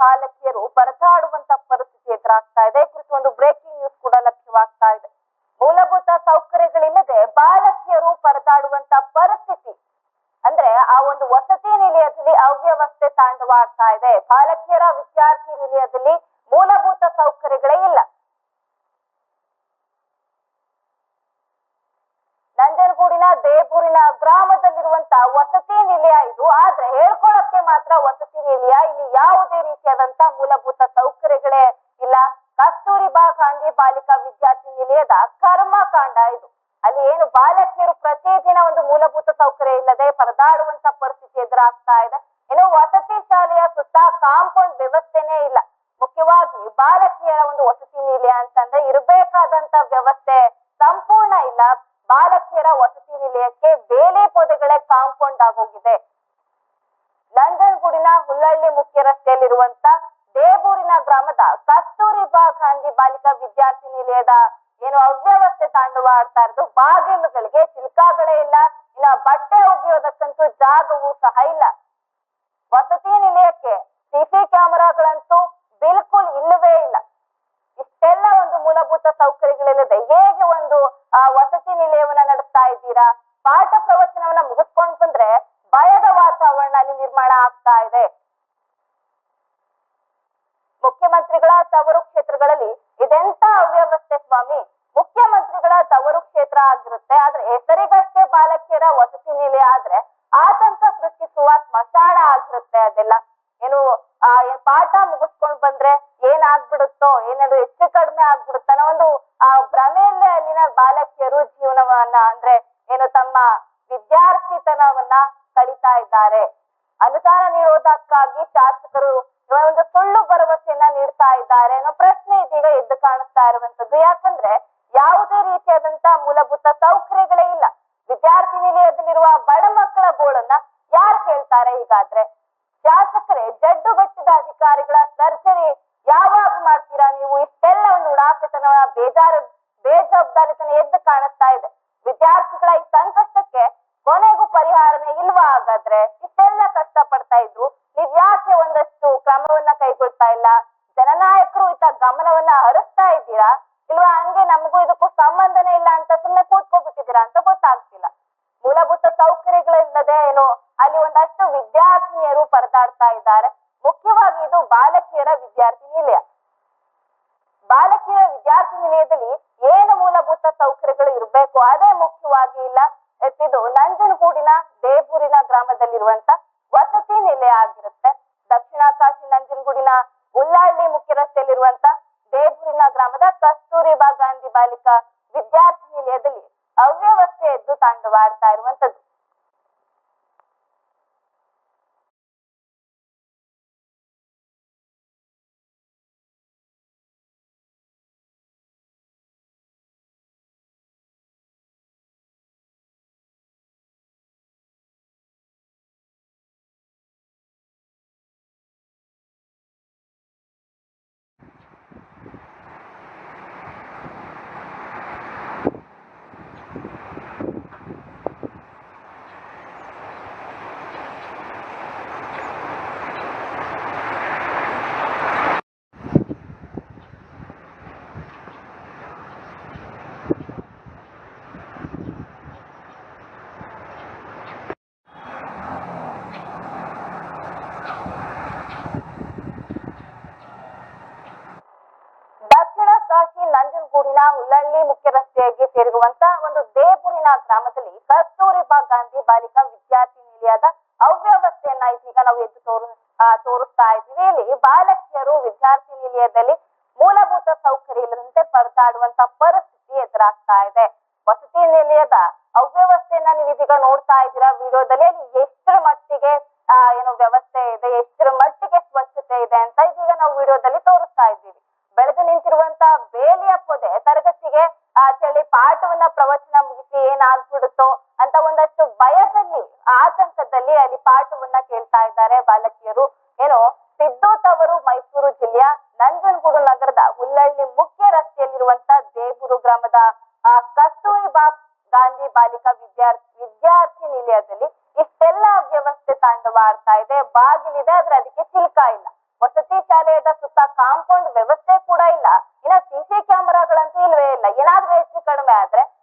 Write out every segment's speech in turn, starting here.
ಬಾಲಕಿಯರು ಪರದಾಡುವಂತ ಪರಿಸ್ಥಿತಿ ಎದುರಾಗ್ತಾ ಇದೆ. ಕುರಿತು ಒಂದು ಬ್ರೇಕಿಂಗ್ ನ್ಯೂಸ್ ಕೂಡ ಲಭ್ಯವಾಗ್ತಾ ಇದೆ. ಮೂಲಭೂತ ಸೌಕರ್ಯಗಳಿಲ್ಲದೆ ಬಾಲಕಿಯರು ಪರದಾಡುವಂತ ಪರಿಸ್ಥಿತಿ ಅಂದ್ರೆ ಆ ಒಂದು ವಸತಿ ನಿಲಯದಲ್ಲಿ ಅವ್ಯವಸ್ಥೆ ತಾಂಡವಾಡ್ತಾ ಇದೆ. ಬಾಲಕಿಯರ ವಿದ್ಯಾರ್ಥಿ ನಿಲಯದಲ್ಲಿ ಮೂಲಭೂತ ಸೌಕರ್ಯಗಳೇ ಇಲ್ಲ. ನಂಜನಗೂಡಿನ ದೇವೂರಿನ ಗ್ರಾಮದಲ್ಲಿರುವಂತ ವಸತಿ ನಿಲಯ ಇದು. ಆದ್ರೆ ಹೇಳ್ಕೊಳಕ್ಕೆ ಮಾತ್ರ ವಸತಿ ಮೂಲಭೂತ ಸೌಕರ್ಯಗಳೇ ಇಲ್ಲ. ಕಸ್ತೂರಿಬಾ ಗಾಂಧಿ ಬಾಲಿಕಾ ವಿದ್ಯಾರ್ಥಿ ನಿಲಯದ ಕರ್ಮಕಾಂಡ ಇದು. ಅಲ್ಲಿ ಏನು ಬಾಲಕಿಯರು ಪ್ರತಿದಿನ ಒಂದು ಮೂಲಭೂತ ಸೌಕರ್ಯ ಇಲ್ಲದೆ ಪರದಾಡುವಂತ ಪರಿಸ್ಥಿತಿ ಎದುರಾಗ್ತಾ ಇದೆ. ಇನ್ನು ವಸತಿ ಶಾಲೆಯ ಸುತ್ತ ಕಾಂಪೌಂಡ್ ವ್ಯವಸ್ಥೆನೇ ಇಲ್ಲ. ಮುಖ್ಯವಾಗಿ ಬಾಲಕಿಯರ ಒಂದು ವಸತಿ ನಿಲಯ ಅಂತಂದ್ರೆ ಇರಬೇಕಾದಂತ ವ್ಯವಸ್ಥೆ ಸಂಪೂರ್ಣ ಇಲ್ಲ ಬಾಲಕಿಯರ ವಸತಿ ನಿಲಯಕ್ಕೆ ಬೇಲೆ ಪೊದೆಗಳೇ ಕಾಂಪೌಂಡ್ ಆಗೋಗಿದೆ ನಂಜನಗೂಡಿನ ಹುಲ್ಲಳ್ಳಿ ಮುಖ್ಯ ರಸ್ತೆಯಲ್ಲಿರುವಂತ ದೇಬೂರಿನ ಗ್ರಾಮದ ಕಸ್ತೂರಿಬಾ ಗಾಂಧಿ ಬಾಲಿಕಾ ವಿದ್ಯಾರ್ಥಿ ನಿಲಯದ ಏನು ಅವ್ಯವಸ್ಥೆ ತಾಂಡವಾಡ್ತಾ ಇರೋದು ಬಾಗಿಲುಗಳಿಗೆ ಚಿಲ್ಕಾಗಳೇ ಇಲ್ಲ ಇನ್ನ ಬಟ್ಟೆ ಒಗೆಯೋದಕ್ಕಂತೂ ಜಾಗವೂ ಸಹ ಇಲ್ಲ ವಸತಿ ನಿಲಯಕ್ಕೆ ಸಿಸಿ ಕ್ಯಾಮೆರಾಗಳಂತೂ ಬಿಲ್ಕುಲ್ ಇಲ್ಲವೇ ಇಲ್ಲ ಇಷ್ಟೆಲ್ಲ ಒಂದು ಮೂಲಭೂತ ಸೌಕರ್ಯಗಳಿಲ್ಲದೆ ಹೇಗೆ ಒಂದು ಆ, ವಸತಿ ನಿಲಯವನ್ನ ನಡೆಸ್ತಾ ಇದ್ದೀರಾ ಪಾಠ ಪ್ರವಚನವನ್ನ ಮುಗಿಸ್ಕೊಂಡ್ ಬಂದ್ರೆ ಭಯದ ವಾತಾವರಣ ಅಲ್ಲಿ ನಿರ್ಮಾಣ ಆಗ್ತಾ ಇದೆ ಮುಖ್ಯಮಂತ್ರಿಗಳ ತವರು ಕ್ಷೇತ್ರಗಳಲ್ಲಿ ಇದೆಂತ ಅವ್ಯವಸ್ಥೆ ಸ್ವಾಮಿ ಮುಖ್ಯಮಂತ್ರಿಗಳ ತವರು ಕ್ಷೇತ್ರ ಆಗಿರುತ್ತೆ ಆದ್ರೆ ಹೆಸರಿಗಷ್ಟೇ ಬಾಲಕಿಯರ ವಸತಿ ನಿಲಯ ಆದ್ರೆ ಆತಂಕ ಸೃಷ್ಟಿಸುವ ಸ್ಮಶಾನ ಆಗಿರುತ್ತೆ ಅದೆಲ್ಲ. ಏನು, ಆ ಪಾಠ ಮುಗಿಸ್ಕೊಂಡ್ ಬಂದ್ರೆ ಏನಾಗ್ಬಿಡುತ್ತೋ, ಏನಾದ್ರು ಹೆಚ್ಚು ಕಡಿಮೆ ಆಗ್ಬಿಡುತ್ತ ಒಂದು, ಆ, ಭ್ರಮೆಯಲ್ಲೇ ಅಲ್ಲಿನ ಬಾಲಕಿಯರು ಜೀವನವನ್ನ ಅಂದ್ರೆ ಏನು ತಮ್ಮ ವಿದ್ಯಾರ್ಥಿತನವನ್ನ ಕಳೀತಾ ಇದ್ದಾರೆ. ಅನುದಾನ ನೀಡೋದಕ್ಕಾಗಿ ಶಾಸಕರು ಒಂದು ಸುಳ್ಳು ಭರವಸೆಯನ್ನ ನೀಡ್ತಾ ಇದ್ದಾರೆ ಅನ್ನೋ ಪ್ರಶ್ನೆ ಇದೀಗ ಎದ್ದು ಕಾಣಿಸ್ತಾ ಇರುವಂತದ್ದು. ಯಾಕಂದ್ರೆ ಯಾವುದೇ ರೀತಿಯಾದಂತ ಮೂಲಭೂತ ಸೌಕರ್ಯಗಳೇ ಇಲ್ಲ. ವಿದ್ಯಾರ್ಥಿ ನಿಲಯದಲ್ಲಿರುವ ಬಡ ಮಕ್ಕಳ ಗೋಳನ್ನ ಯಾರು ಕೇಳ್ತಾರೆ ಹೀಗಾದ್ರೆ? ಶಾಸಕರೇ, ಜಡ್ಡುಗಟ್ಟಿದ ಅಧಿಕಾರಿಗಳ ಸರ್ಜರಿ ಯಾವಾಗ ಮಾಡ್ತೀರಾ ನೀವು? ಇಷ್ಟೆಲ್ಲ ಒಂದು ಉಡಾಫೆತನ ಬೇಜಾರ, ಬೇಜವಾಬ್ದಾರಿತನ ಎದ್ದು ಕಾಣಿಸ್ತಾ ಇದೆ. ವಿದ್ಯಾರ್ಥಿಗಳ ಈ ಸಂಕಷ್ಟಕ್ಕೆ ಕೊನೆಗೂ ಪರಿಹಾರನೇ ಇಲ್ವಾ ಹಾಗಾದ್ರೆ? ಇಷ್ಟೆಲ್ಲ ಕಷ್ಟ ಪಡ್ತಾ ಇದ್ರು. ನೀವ್ ಯಾಕೆ ಒಂದಷ್ಟು ಕ್ರಮವನ್ನ ಕೈಗೊಳ್ತಾ ಇಲ್ಲ? ಜನನಾಯಕರು ಇತ್ತ ಗಮನವನ್ನ ಹರಿಸ್ತಾ ಇದ್ದೀರಾ? ಇಲ್ವಾ ಹಂಗೆ ನಮಗೂ ಇದಕ್ಕೂ ಸಂಬಂಧನೇ ಇಲ್ಲ ಅಂತ ಸುಮ್ಮನೆ ಕೂತ್ಕೊಬಿಟ್ಟಿದ್ದೀರಾ ಅಂತ ಗೊತ್ತಾಗ್ತಿಲ್ಲ. ಮೂಲಭೂತ ಸೌಕರ್ಯಗಳಿಲ್ಲದೆ ಏನು ಅಲ್ಲಿ ಒಂದಷ್ಟು ವಿದ್ಯಾರ್ಥಿನಿಯರು ಪರದಾಡ್ತಾ ಇದ್ದಾರೆ. ಮುಖ್ಯವಾಗಿ ಇದು ಬಾಲಕಿಯರ ವಿದ್ಯಾರ್ಥಿ ನಿಲಯ. ಬಾಲಕಿಯರ ವಿದ್ಯಾರ್ಥಿ ನಿಲಯದಲ್ಲಿ ಏನು ಮೂಲಭೂತ ಸೌಕರ್ಯಗಳು ಇರಬೇಕು ಅದೇ ಮುಖ್ಯವಾಗಿ ಇಲ್ಲ. ಇದು ನಂಜನಗೂಡಿನ ದೇಪೂರಿನ ಗ್ರಾಮದಲ್ಲಿರುವಂತ ವಸತಿ ನಿಲಯ ಆಗಿರುತ್ತೆ. ದಕ್ಷಿಣ ಕಾಶಿ ನಂಜನಗೂಡಿನ ಉಳ್ಳಾಳ್ಳಿ ಮುಖ್ಯ ರಸ್ತೆಯಲ್ಲಿರುವಂತ ದೇಬೂರಿನ ಗ್ರಾಮದ ಕಸ್ತೂರಿಬಾ ಗಾಂಧಿ ಬಾಲಿಕಾ ವಿದ್ಯಾರ್ಥಿ ನಿಲಯದಲ್ಲಿ ಅವ್ಯವಸ್ಥೆ ಎದ್ದು ತಾಂಡವಾಡ್ತಾ ಇರುವಂತದ್ದು ದಕ್ಷಿಣ ಕಾಶಿ ನಂಜನಗೂಡಿನ ಹುಲ್ಲಳ್ಳಿ ಮುಖ್ಯ ರಸ್ತೆಗೆ ಸೇರಿರುವಂತ ಒಂದು ದೇಬೂರಿನ ಗ್ರಾಮದಲ್ಲಿ ಕಸ್ತೂರಿಬಾ ಗಾಂಧಿ ಬಾಲಿಕಾ ವಿದ್ಯಾರ್ಥಿ ನಿಲಯದ ಅವ್ಯವಸ್ಥೆಯನ್ನ ಇದೀಗ ನಾವು ಎದ್ದು ತೋರು ಆ, ತೋರಿಸ್ತಾ ಇದ್ದೀವಿ ಇಲ್ಲಿ ಬಾಲಕಿಯರು ವಿದ್ಯಾರ್ಥಿ ನಿಲಯದಲ್ಲಿ ಮೂಲಭೂತ ಸೌಕರ್ಯ ಇಲ್ಲದಂತೆ ಪರದಾಡುವಂತ ಪರಿಸ್ಥಿತಿ ಎದುರಾಗ್ತಾ ಇದೆ. ವಸತಿ ನಿಲಯದ ಅವ್ಯವಸ್ಥೆಯನ್ನ ನೀವು ಇದೀಗ ನೋಡ್ತಾ ಇದ್ದೀರಾ? ವಿಡಿಯೋದಲ್ಲಿ ಎಷ್ಟರ ಮಟ್ಟಿಗೆ ಏನು ವ್ಯವಸ್ಥೆ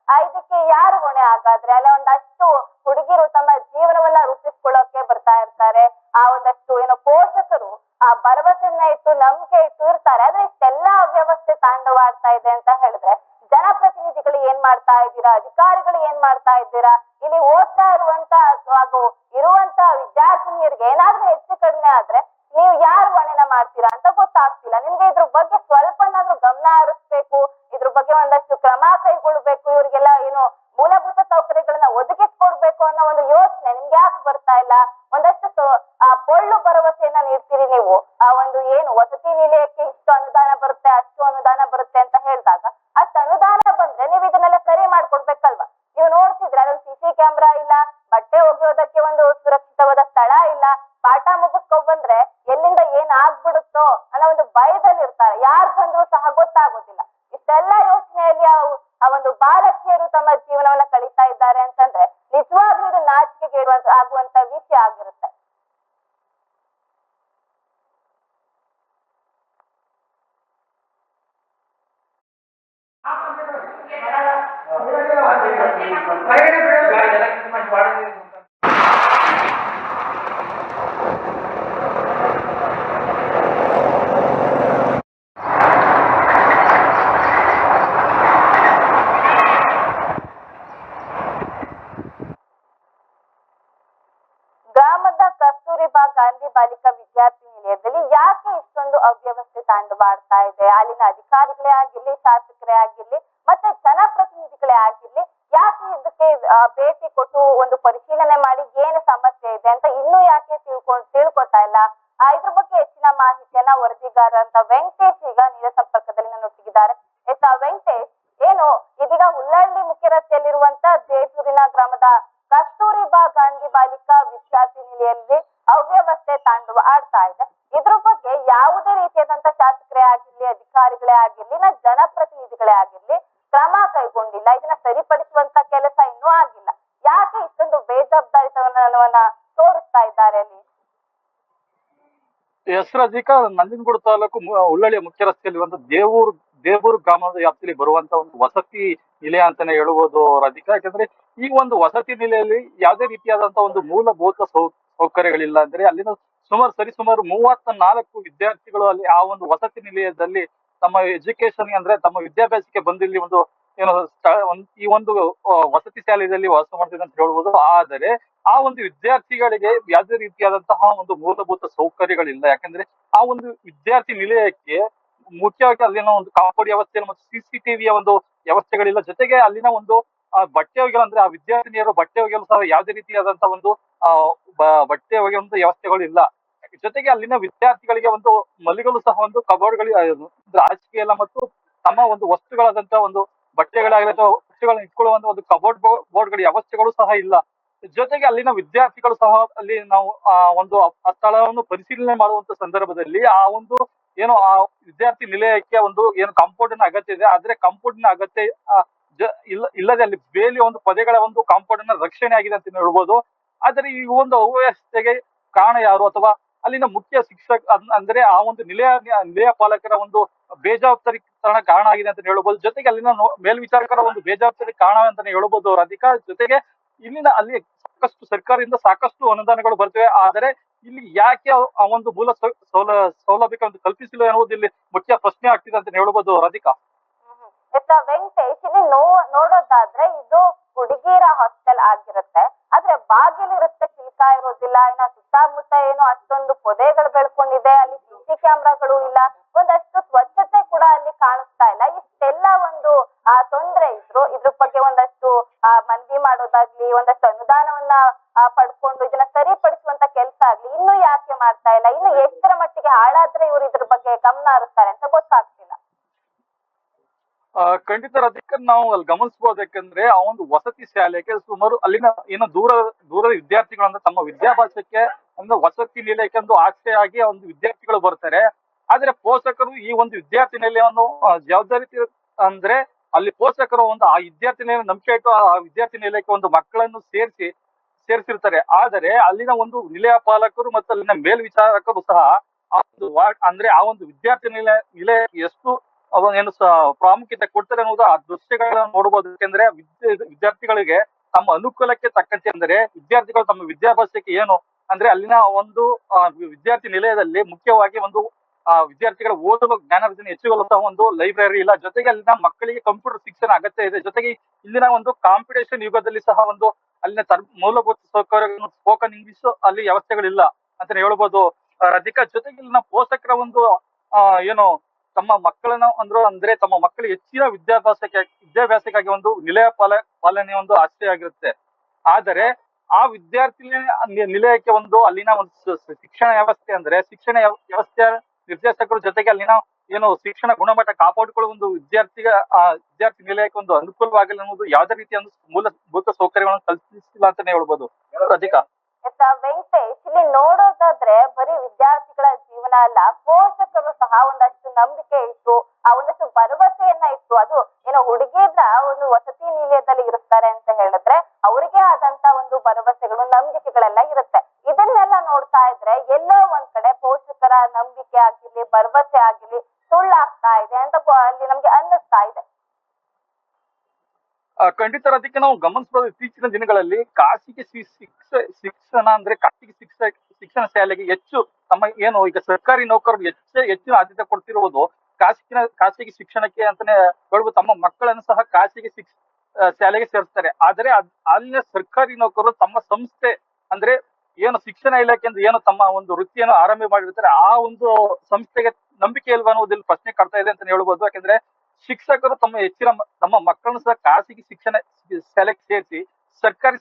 ಆ ಇದಕ್ಕೆ ಯಾರು ಹೊಣೆ ಹಾಗಾದ್ರೆ? ಅಲ್ಲ, ಒಂದಷ್ಟು ಹುಡುಗಿರು ತಮ್ಮ ಜೀವನವನ್ನ ರೂಪಿಸ್ಕೊಳ್ಳೋಕೆ ಬರ್ತಾ ಇರ್ತಾರೆ. ಆ ಒಂದಷ್ಟು ಏನೋ ಪೋಷಕರು ಆ ಭರವಸೆಯನ್ನ ಇಟ್ಟು ನಂಬಿಕೆ ಇಟ್ಟು ಇರ್ತಾರೆ. ಆದ್ರೆ ಇಷ್ಟೆಲ್ಲಾ ಅವ್ಯವಸ್ಥೆ ತಾಂಡವಾಡ್ತಾ ಇದೆ ಅಂತ ಹೇಳಿದ್ರೆ ಜನಪ್ರತಿನಿಧಿಗಳು ಏನ್ ಮಾಡ್ತಾ ಇದ್ದೀರಾ? ಅಧಿಕಾರಿಗಳು ಏನ್ ಮಾಡ್ತಾ ಇದ್ದೀರಾ? ಇಲ್ಲಿ ಓದ್ತಾ ಇರುವಂತ ಹಾಗೂ ಇರುವಂತ ವಿದ್ಯಾರ್ಥಿನಿಯರಿಗೆ ಏನಾದ್ರೂ ಹೆಚ್ಚು ಕಡಿಮೆ ಆದ್ರೆ ನೀವು ಯಾರು ವರ್ಣನ ಮಾಡ್ತೀರಾ ಅಂತ ಗೊತ್ತಾಗ್ತಿಲ್ಲ. ನಿಮ್ಗೆ ಇದ್ರ ಬಗ್ಗೆ ಸ್ವಲ್ಪನಾದ್ರೂ ಗಮನ ಹರಿಸ್ಬೇಕು, ಇದ್ರ ಬಗ್ಗೆ ಒಂದಷ್ಟು ಕ್ರಮ ಕೈಗೊಳ್ಬೇಕು, ಇವ್ರಿಗೆಲ್ಲ ಏನು ಮೂಲಭೂತ ಸೌಕರ್ಯಗಳನ್ನ ಒದಗಿಸ್ಕೊಡ್ಬೇಕು ಅನ್ನೋ ಒಂದು ಯೋಚನೆ ನಿಮ್ಗೆ ಯಾಕೆ ಬರ್ತಾ ಇಲ್ಲ? ಒಂದಷ್ಟು ಆ ಪೊಳ್ಳು ಭರವಸೆಯನ್ನ ನೀಡ್ತೀರಿ ನೀವು. ಆ ಒಂದು ಏನು ವಸತಿ ನಿಲಯಕ್ಕೆ ಇಷ್ಟು ಅನುದಾನ ಬರುತ್ತೆ, ಅಷ್ಟು ಅನುದಾನ ಬರುತ್ತೆ ಅಂತ ಹೇಳಿದಾಗ, ಅಷ್ಟು ಅನುದಾನ ಬಂದ್ರೆ ನೀವು ಇದನ್ನೆಲ್ಲ ಸರಿ ಮಾಡ್ಕೊಡ್ಬೇಕಲ್ವಾ? ನೀವು ನೋಡ್ತಿದ್ರೆ ಅಲ್ಲೊಂದು ಸಿಸಿ ಕ್ಯಾಮ್ರಾ ಇಲ್ಲ, ಬಟ್ಟೆ ಒಗೆಯೋದಕ್ಕೆ ಒಂದು ಸುರಕ್ಷಿತವಾದ ಸ್ಥಳ ಇಲ್ಲ, ಪಾಠ ಮುಗಿಸ್ಕೊಂಡ್ ಬಂದ್ರೆ ಎಲ್ಲಿಂದ ಏನ್ ಆಗ್ಬಿಡುತ್ತೋ ಅನ್ನೋ ಒಂದು ಭಯದಲ್ಲಿ ಇರ್ತಾರೆ. ಯಾರು ಬಂದ್ರು ಸಹ ಗೊತ್ತಾಗೋದಿಲ್ಲ. ಇಷ್ಟೆಲ್ಲ ಯೋಚನೆಯಲ್ಲಿ ಆ ಒಂದು ಬಾಲಕಿಯರು ತಮ್ಮ ಜೀವನವನ್ನ ಕಳೀತಾ ಇದ್ದಾರೆ ಅಂತಂದ್ರೆ ನಿಜವಾಗ್ಲೂ ಇದು ನಾಚಿಕೆಗೆ ಇಡುವಂತ ಆಗುವಂತ ವಿಷಯ ಆಗಿರುತ್ತೆ. ಗಾಂಧಿ ಬಾಲಿಕಾ ವಿದ್ಯಾರ್ಥಿ ನಿಲಯದಲ್ಲಿ ಯಾಕೆ ಇಷ್ಟೊಂದು ಅವ್ಯವಸ್ಥೆ ತಾಂಡವಾಡ್ತಾ ಇದೆ ಅಲ್ಲಿನ ಅಧಿಕಾರಿಗಳೇ ಆಗಿರ್ಲಿ ಶಾಸಕರೇ ಆಗಿರ್ಲಿ ಮತ್ತೆ ಜನಪ್ರತಿನಿಧಿಗಳೇ ಆಗಿರ್ಲಿ, ಯಾಕೆ ಇದಕ್ಕೆ ಭೇಟಿ ಕೊಟ್ಟು ಒಂದು ಪರಿಶೀಲನೆ ಮಾಡಿ ಏನು ಸಮಸ್ಯೆ ಇದೆ ಅಂತ ಇನ್ನೂ ಯಾಕೆ ತಿಳ್ಕೊಂಡ್ ತಿಳ್ಕೊತಾ ಇಲ್ಲ? ಇದ್ರ ಬಗ್ಗೆ ಹೆಚ್ಚಿನ ಮಾಹಿತಿಯನ್ನ ವರದಿಗಾರ ಅಂತ ವೆಂಕಟೇಶ್ ಈಗ ನೇರ ಸಂಪರ್ಕದಲ್ಲಿ ನನ್ನೊಟ್ಟಿಗಿದ್ದಾರೆ ಎಸ್ ಆ ವೆಂಕಟೇಶ್, ಏನು? ಇದೀಗ ಹುಲ್ಲಹಳ್ಳಿ ಮುಖ್ಯ ರಸ್ತೆಯಲ್ಲಿರುವಂತ ಜೇಜೂರಿನ ಗ್ರಾಮದ ಕಸ್ತೂರಿಬಾ ಗಾಂಧಿ ಬಾಲಿಕಾ ವಿದ್ಯಾರ್ಥಿ ನಿಲಯದಲ್ಲಿ ಅವ್ಯವಸ್ಥೆ ತಾಂಡವ ಆಡ್ತಾ ಇದೆ. ಇದ್ರ ಬಗ್ಗೆ ಯಾವುದೇ ರೀತಿಯಾದಂತ ಶಾಸಕರೇ ಆಗಿರ್ಲಿ, ಅಧಿಕಾರಿಗಳೇ ಆಗಿರ್ಲಿ, ನಾ ಜನಪ್ರತಿನಿಧಿಗಳೇ ಎಸ್ ರಜಿಕಾ ನಂಜನಗೂಡು ತಾಲೂಕು ಉಳ್ಳಳ್ಳಿಯ ಮುಖ್ಯ ರಸ್ತೆಯಲ್ಲಿ ಒಂದು ದೇವೂರು ದೇವೂರು ಗ್ರಾಮದ ವ್ಯಾಪ್ತಿಯಲ್ಲಿ ಬರುವಂತ ಒಂದು ವಸತಿ ನಿಲಯ ಅಂತಾನೆ ಹೇಳುವುದು ರಜಿಕಾ ಯಾಕಂದ್ರೆ ಈ ಒಂದು ವಸತಿ ನಿಲಯಲ್ಲಿ ಯಾವುದೇ ರೀತಿಯಾದಂತ ಒಂದು ಮೂಲಭೂತ ಸೌ, ಸೌಕರ್ಯಗಳಿಲ್ಲ ಅಂದ್ರೆ ಅಲ್ಲಿನ ಸುಮಾರು ಸರಿಸುಮಾರು ಮೂವತ್ತ ನಾಲ್ಕು ವಿದ್ಯಾರ್ಥಿಗಳು ಅಲ್ಲಿ ಆ ಒಂದು ವಸತಿ ನಿಲಯದಲ್ಲಿ ತಮ್ಮ ಎಜುಕೇಶನ್ ಅಂದ್ರೆ ತಮ್ಮ ವಿದ್ಯಾಭ್ಯಾಸಕ್ಕೆ ಬಂದಿಲ್ಲಿ ಒಂದು ಏನು ಈ ಒಂದು ವಸತಿ ಶಾಲೆಯಲ್ಲಿ ವಾಸ ಮಾಡ್ತಿದೆ ಅಂತ ಹೇಳ್ಬೋದು. ಆದರೆ ಆ ಒಂದು ವಿದ್ಯಾರ್ಥಿಗಳಿಗೆ ಯಾವುದೇ ರೀತಿಯಾದಂತಹ ಒಂದು ಮೂಲಭೂತ ಸೌಕರ್ಯಗಳಿಲ್ಲ. ಯಾಕಂದ್ರೆ ಆ ಒಂದು ವಿದ್ಯಾರ್ಥಿ ನಿಲಯಕ್ಕೆ ಮುಖ್ಯವಾಗಿ ಅಲ್ಲಿನ ಒಂದು ಕಾಪಾಡಿ ವ್ಯವಸ್ಥೆ ಮತ್ತು ಸಿಸಿಟಿವಿಯ ಒಂದು ವ್ಯವಸ್ಥೆಗಳಿಲ್ಲ. ಜೊತೆಗೆ ಅಲ್ಲಿನ ಒಂದು ಬಟ್ಟೆ ಒಗೆಯಲು ಅಂದ್ರೆ ಆ ವಿದ್ಯಾರ್ಥಿನಿಯರು ಬಟ್ಟೆ ಒಗೆಯಲು ಸಹ ಯಾವುದೇ ರೀತಿಯಾದಂತಹ ಒಂದು ಬಟ್ಟೆ ಒಗೆಯುವಂತ ವ್ಯವಸ್ಥೆಗಳು ಇಲ್ಲ. ಜೊತೆಗೆ ಅಲ್ಲಿನ ವಿದ್ಯಾರ್ಥಿಗಳಿಗೆ ಒಂದು ಮಲಿಗಲು ಸಹ ಒಂದು ಕಬೋರ್ಡ್ಗಳು ಅಂದ್ರೆ ಹಾಸಿಗೆ ಎಲ್ಲ ಮತ್ತು ತಮ್ಮ ಒಂದು ವಸ್ತುಗಳಾದಂತಹ ಒಂದು ಬಟ್ಟೆಗಳಾಗಲಿ ಅಥವಾ ವಸ್ತುಗಳನ್ನ ಇಟ್ಕೊಳ್ಳುವಂತ ಒಂದು ಕಬೋರ್ಡ್ ಬೋರ್ಡ್ಗಳ ವ್ಯವಸ್ಥೆಗಳು ಸಹ ಇಲ್ಲ. ಜೊತೆಗೆ ಅಲ್ಲಿನ ವಿದ್ಯಾರ್ಥಿಗಳು ಸಹ ಅಲ್ಲಿ ನಾವು ಆ ಒಂದು ಆ ಸ್ಥಳವನ್ನು ಪರಿಶೀಲನೆ ಮಾಡುವಂತ ಸಂದರ್ಭದಲ್ಲಿ ಆ ಒಂದು ಏನು ಆ ವಿದ್ಯಾರ್ಥಿ ನಿಲಯಕ್ಕೆ ಒಂದು ಏನು ಕಾಂಪೌಂಡ್ ಅಗತ್ಯ ಇದೆ. ಆದ್ರೆ ಕಾಂಪೌಂಡ್ ಅಗತ್ಯ ಇಲ್ಲ, ಇಲ್ಲದೆ ಅಲ್ಲಿ ಬೇಲಿ ಒಂದು ಪದೆಗಳ ಒಂದು ಕಾಂಪೌಂಡ್ ರಕ್ಷಣೆ ಆಗಿದೆ ಅಂತ ಹೇಳ್ಬೋದು. ಆದರೆ ಈ ಒಂದು ಅವ್ಯವಸ್ಥೆಗೆ ಕಾರಣ ಯಾರು? ಅಥವಾ ಅಲ್ಲಿನ ಮುಖ್ಯ ಶಿಕ್ಷಕ ಅಂದ್ರೆ ಆ ಒಂದು ನಿಲಯ ನಿಲಯ ಪಾಲಕರ ಒಂದು ಬೇಜವಾಬ್ದಾರಿ ಕಾರಣ ಆಗಿದೆ ಅಂತ ಹೇಳ್ಬೋದು. ಜೊತೆಗೆ ಅಲ್ಲಿನ ಮೇಲ್ವಿಚಾರಕರ ಒಂದು ಬೇಜವಾಬ್ದಾರಿ ಕಾರಣ ಅಂತಾನೆ ಹೇಳ್ಬೋದು ರಾಧಿಕಾ ಜೊತೆಗೆ ಇಲ್ಲಿನ ಅಲ್ಲಿ ಸಾಕಷ್ಟು ಸರ್ಕಾರದಿಂದ ಸಾಕಷ್ಟು ಅನುದಾನಗಳು ಬರ್ತವೆ. ಆದರೆ ಇಲ್ಲಿ ಯಾಕೆ ಆ- ಒಂದು ಮೂಲ ಸೌಲ ಸೌಲಭ್ಯ ಕಲ್ಪಿಸಿಲ್ಲ ಎನ್ನುವುದು ಇಲ್ಲಿ ಮುಖ್ಯ ಪ್ರಶ್ನೆ ಆಗ್ತಿದೆ ಅಂತ ಹೇಳ್ಬೋದು ರಾಧಿಕಾ. ಎಸ್ ವೆಂಕಟೇಶ್ ಇಲ್ಲಿ ನೋ, ನೋಡೋದಾದ್ರೆ ಇದು ಹುಡುಗೀರ ಹಾಸ್ಟೆಲ್ ಆಗಿರುತ್ತೆ. ಆದ್ರೆ ಬಾಗಿಲಿರುತ್ತೆ ಚಿಲ್ಕ ಇರೋದಿಲ್ಲ, ಇನ್ನ ಸುತ್ತಮುತ್ತ ಏನು ಅಷ್ಟೊಂದು ಪೊದೆಗಳು ಬೆಳ್ಕೊಂಡಿದೆ, ಅಲ್ಲಿ ಸಿಸಿ ಕ್ಯಾಮ್ರಾಗಳು ಇಲ್ಲ, ಒಂದಷ್ಟು ಸ್ವಚ್ಛತೆ ಕೂಡ ಅಲ್ಲಿ ಕಾಣಿಸ್ತಾ ಇಲ್ಲ. ಇಷ್ಟೆಲ್ಲ ಒಂದು, ಆ, ತೊಂದ್ರೆ ಇದ್ರು. ಇದ್ರ ಬಗ್ಗೆ ಒಂದಷ್ಟು, ಆ, ಮನವಿ ಮಾಡೋದಾಗ್ಲಿ, ಒಂದಷ್ಟು ಅನುದಾನವನ್ನ ಪಡ್ಕೊಂಡು ಇದನ್ನ ಸರಿಪಡಿಸುವಂತ ಕೆಲಸ ಆಗ್ಲಿ, ಇನ್ನು ಯಾಕೆ ಮಾಡ್ತಾ ಇಲ್ಲ? ಇನ್ನು ಎಷ್ಟರ ಮಟ್ಟಿಗೆ ಹಾಳಾದ್ರೆ ಇವ್ರು ಇದ್ರ ಬಗ್ಗೆ ಗಮನ ಹರಿಸ್ತಾರೆ ಅಂತ ಗೊತ್ತಾಗ್ತಿಲ್ಲ. ಖಂಡಿತ ಅದಕ್ಕೆ ನಾವು ಅಲ್ಲಿ ಗಮನಿಸಬಹುದು ಯಾಕಂದ್ರೆ ಆ ಒಂದು ವಸತಿ ಶಾಲೆಗೆ ಸುಮಾರು ಅಲ್ಲಿನ ಏನೋ ದೂರ, ದೂರದ ವಿದ್ಯಾರ್ಥಿಗಳು ಅಂದ್ರೆ ತಮ್ಮ ವಿದ್ಯಾಭ್ಯಾಸಕ್ಕೆ ಅಂದ್ರೆ ವಸತಿ ನಿಲಯಕ್ಕೆ ಒಂದು ಆಸೆಯಾಗಿ ಆಗಿ ಆ ಒಂದು ವಿದ್ಯಾರ್ಥಿಗಳು ಬರ್ತಾರೆ. ಆದ್ರೆ ಪೋಷಕರು ಈ ಒಂದು ವಿದ್ಯಾರ್ಥಿ ನಿಲಯವನ್ನು ಜವಾಬ್ದಾರಿ ಅಂದ್ರೆ ಅಲ್ಲಿ ಪೋಷಕರು ಒಂದು ಆ ವಿದ್ಯಾರ್ಥಿ ನಿಲಯ ನಂಬಿಕೆ ಇಟ್ಟು ಆ ವಿದ್ಯಾರ್ಥಿ ನಿಲಯಕ್ಕೆ ಒಂದು ಮಕ್ಕಳನ್ನು ಸೇರಿಸಿ, ಸೇರಿಸಿರ್ತಾರೆ. ಆದರೆ ಅಲ್ಲಿನ ಒಂದು ನಿಲಯ ಪಾಲಕರು ಮತ್ತು ಅಲ್ಲಿನ ಮೇಲ್ವಿಚಾರಕರು ಸಹ ಆ ಒಂದು ಅಂದ್ರೆ ಆ ಒಂದು ವಿದ್ಯಾರ್ಥಿ ನಿಲಯ ನಿಲಯ ಎಷ್ಟು ಅವ ಏನು ಪ್ರಾಮುಖ್ಯತೆ ಕೊಡ್ತಾರೆ ಅನ್ನೋದು ಆ ದೃಶ್ಯಗಳನ್ನ ನೋಡಬಹುದು ಯಾಕೆಂದ್ರೆ ವಿದ್ಯಾರ್ಥಿಗಳಿಗೆ ತಮ್ಮ ಅನುಕೂಲಕ್ಕೆ ತಕ್ಕಂತೆ ಅಂದ್ರೆ ವಿದ್ಯಾರ್ಥಿಗಳು ತಮ್ಮ ವಿದ್ಯಾಭ್ಯಾಸಕ್ಕೆ ಏನು ಅಂದ್ರೆ ಅಲ್ಲಿನ ಒಂದು ವಿದ್ಯಾರ್ಥಿ ನಿಲಯದಲ್ಲಿ ಮುಖ್ಯವಾಗಿ ಒಂದು ಆ ವಿದ್ಯಾರ್ಥಿಗಳ ಓದುವ ಜ್ಞಾನಾರ್ಜನೆ ಹೆಚ್ಚುಗೊಳ್ಳುತ್ತಾ ಒಂದು ಲೈಬ್ರರಿ ಇಲ್ಲ. ಜೊತೆಗೆ ಅಲ್ಲಿನ ಮಕ್ಕಳಿಗೆ ಕಂಪ್ಯೂಟರ್ ಶಿಕ್ಷಣ ಅಗತ್ಯ ಇದೆ. ಜೊತೆಗೆ ಇಂದಿನ ಒಂದು ಕಾಂಪಿಟೇಷನ್ ಯುಗದಲ್ಲಿ ಸಹ ಒಂದು ಅಲ್ಲಿನ ಮೂಲಭೂತ ಸೌಕರ್ಯಗಳನ್ನು ಸ್ಪೋಕನ್ ಇಂಗ್ಲಿಷ್ ಅಲ್ಲಿ ವ್ಯವಸ್ಥೆಗಳಿಲ್ಲ ಅಂತ ಹೇಳ್ಬೋದು. ಆ, ಜೊತೆಗೆ ಇಲ್ಲಿನ ಪೋಷಕರ ಒಂದು ಏನು ತಮ್ಮ ಮಕ್ಕಳನ್ನ ಅಂದ್ರೆ ಅಂದ್ರೆ ತಮ್ಮ ಮಕ್ಕಳು ಹೆಚ್ಚಿನ ವಿದ್ಯಾಭ್ಯಾಸಕ್ಕೆ ವಿದ್ಯಾಭ್ಯಾಸಕ್ಕಾಗಿ ಒಂದು ನಿಲಯ ಪಾಲ, ಪಾಲನೆ ಒಂದು ಆಶ್ರಯ ಆಗಿರುತ್ತೆ. ಆದರೆ ಆ ವಿದ್ಯಾರ್ಥಿ ನಿಲಯಕ್ಕೆ ಒಂದು ಅಲ್ಲಿನ ಒಂದು ಶಿಕ್ಷಣ ವ್ಯವಸ್ಥೆ ಅಂದ್ರೆ ಶಿಕ್ಷಣ ವ್ಯವಸ್ಥೆ ನಿರ್ದೇಶಕರ ಜೊತೆಗೆ ಅಲ್ಲಿನ ಏನು ಶಿಕ್ಷಣ ಗುಣಮಟ್ಟ ಕಾಪಾಡಿಕೊಳ್ಳುವ ಒಂದು ವಿದ್ಯಾರ್ಥಿಗ, ಆ ವಿದ್ಯಾರ್ಥಿ ನಿಲಯಕ್ಕೆ ಒಂದು ಅನುಕೂಲವಾಗಲಿ ಅನ್ನೋದು ಯಾವುದೇ ರೀತಿಯ ಒಂದು ಮೂಲಭೂತ ಸೌಕರ್ಯಗಳನ್ನು ಕಲ್ಪಿಸಿಲ್ಲ ಅಂತಾನೆ ಹೇಳ್ಬೋದು. ಅಧಿಕ? ಎತ್ತ ವೆಂಕಟೇಶ್ ಇಲ್ಲಿ ನೋಡೋದಾದ್ರೆ ಬರೀ ವಿದ್ಯಾರ್ಥಿಗಳ ಜೀವನ ಅಲ್ಲ, ಪೋಷಕರು ಸಹ ಒಂದಷ್ಟು ನಂಬಿಕೆ ಇತ್ತು ಆ ಒಂದಷ್ಟು ಭರವಸೆಯನ್ನ ಇತ್ತು ಅದು ಏನೋ ಹುಡುಗಿಯನ್ನ ಒಂದು ವಸತಿ ನಿಲಯದಲ್ಲಿ ಇರುತ್ತಾರೆ ಅಂತ ಹೇಳಿದ್ರೆ, ಅವರಿಗೆ ಆದಂತ ಒಂದು ಭರವಸೆಗಳು, ನಂಬಿಕೆಗಳೆಲ್ಲ ಇರುತ್ತೆ. ಇದನ್ನೆಲ್ಲ ನೋಡ್ತಾ ಇದ್ರೆ ಎಲ್ಲೋ ಒಂದ್ ಕಡೆ ಪೋಷಕರ ನಂಬಿಕೆ ಆಗಿರ್ಲಿ, ಭರವಸೆ ಆಗಿರ್ಲಿ, ಸುಳ್ಳಾಗ್ತಾ ಇದೆ ಅಂತ ಅಲ್ಲಿ ನಮ್ಗೆ ಅನ್ನಿಸ್ತಾ ಇದೆ. ಖಂಡಿತ ಅದಕ್ಕೆ ನಾವು ಗಮನಿಸಬಹುದು ಇತ್ತೀಚಿನ ದಿನಗಳಲ್ಲಿ ಖಾಸಗಿ ಶಿಕ್ಷ ಶಿಕ್ಷಣ ಅಂದ್ರೆ ಕಟ್ಟಿಗೆ ಶಿಕ್ಷ, ಶಿಕ್ಷಣ ಶಾಲೆಗೆ ಹೆಚ್ಚು ತಮ್ಮ ಏನು ಈಗ ಸರ್ಕಾರಿ ನೌಕರರು ಹೆಚ್ಚು ಹೆಚ್ಚಿನ ಆದ್ಯತೆ ಕೊಡ್ತಿರುವುದು ಖಾಸಗಿ ಖಾಸಗಿ ಶಿಕ್ಷಣಕ್ಕೆ ಅಂತಾನೆ ಹೇಳ್ಬೋದು. ತಮ್ಮ ಮಕ್ಕಳನ್ನು ಸಹ ಖಾಸಗಿ ಶಿಕ್ಷ ಶಾಲೆಗೆ ಸೇರಿಸ್ತಾರೆ. ಆದರೆ ಅಲ್ಲಿನ ಸರ್ಕಾರಿ ನೌಕರರು ತಮ್ಮ ಸಂಸ್ಥೆ ಅಂದ್ರೆ ಏನು ಶಿಕ್ಷಣ ಇಲಾಖೆ ಅಂದ್ರೆ ಏನು ತಮ್ಮ ಒಂದು ವೃತ್ತಿಯನ್ನು ಆರಂಭ ಮಾಡಿರ್ತಾರೆ, ಆ ಒಂದು ಸಂಸ್ಥೆಗೆ ನಂಬಿಕೆ ಇಲ್ವಾ ಅನ್ನೋದಿಲ್ಲಿ ಪ್ರಶ್ನೆ ಕಾಡ್ತಾ ಇದೆ ಅಂತ ಹೇಳ್ಬೋದು. ಯಾಕಂದ್ರೆ ಶಿಕ್ಷಕರು ತಮ್ಮ ಹೆಚ್ಚಿನ ತಮ್ಮ ಮಕ್ಕಳನ್ನು ಸಹ ಖಾಸಗಿ ಶಿಕ್ಷಣ, ಶಾಲೆಗೆ ಸೇರಿಸಿ ಸರ್ಕಾರಿ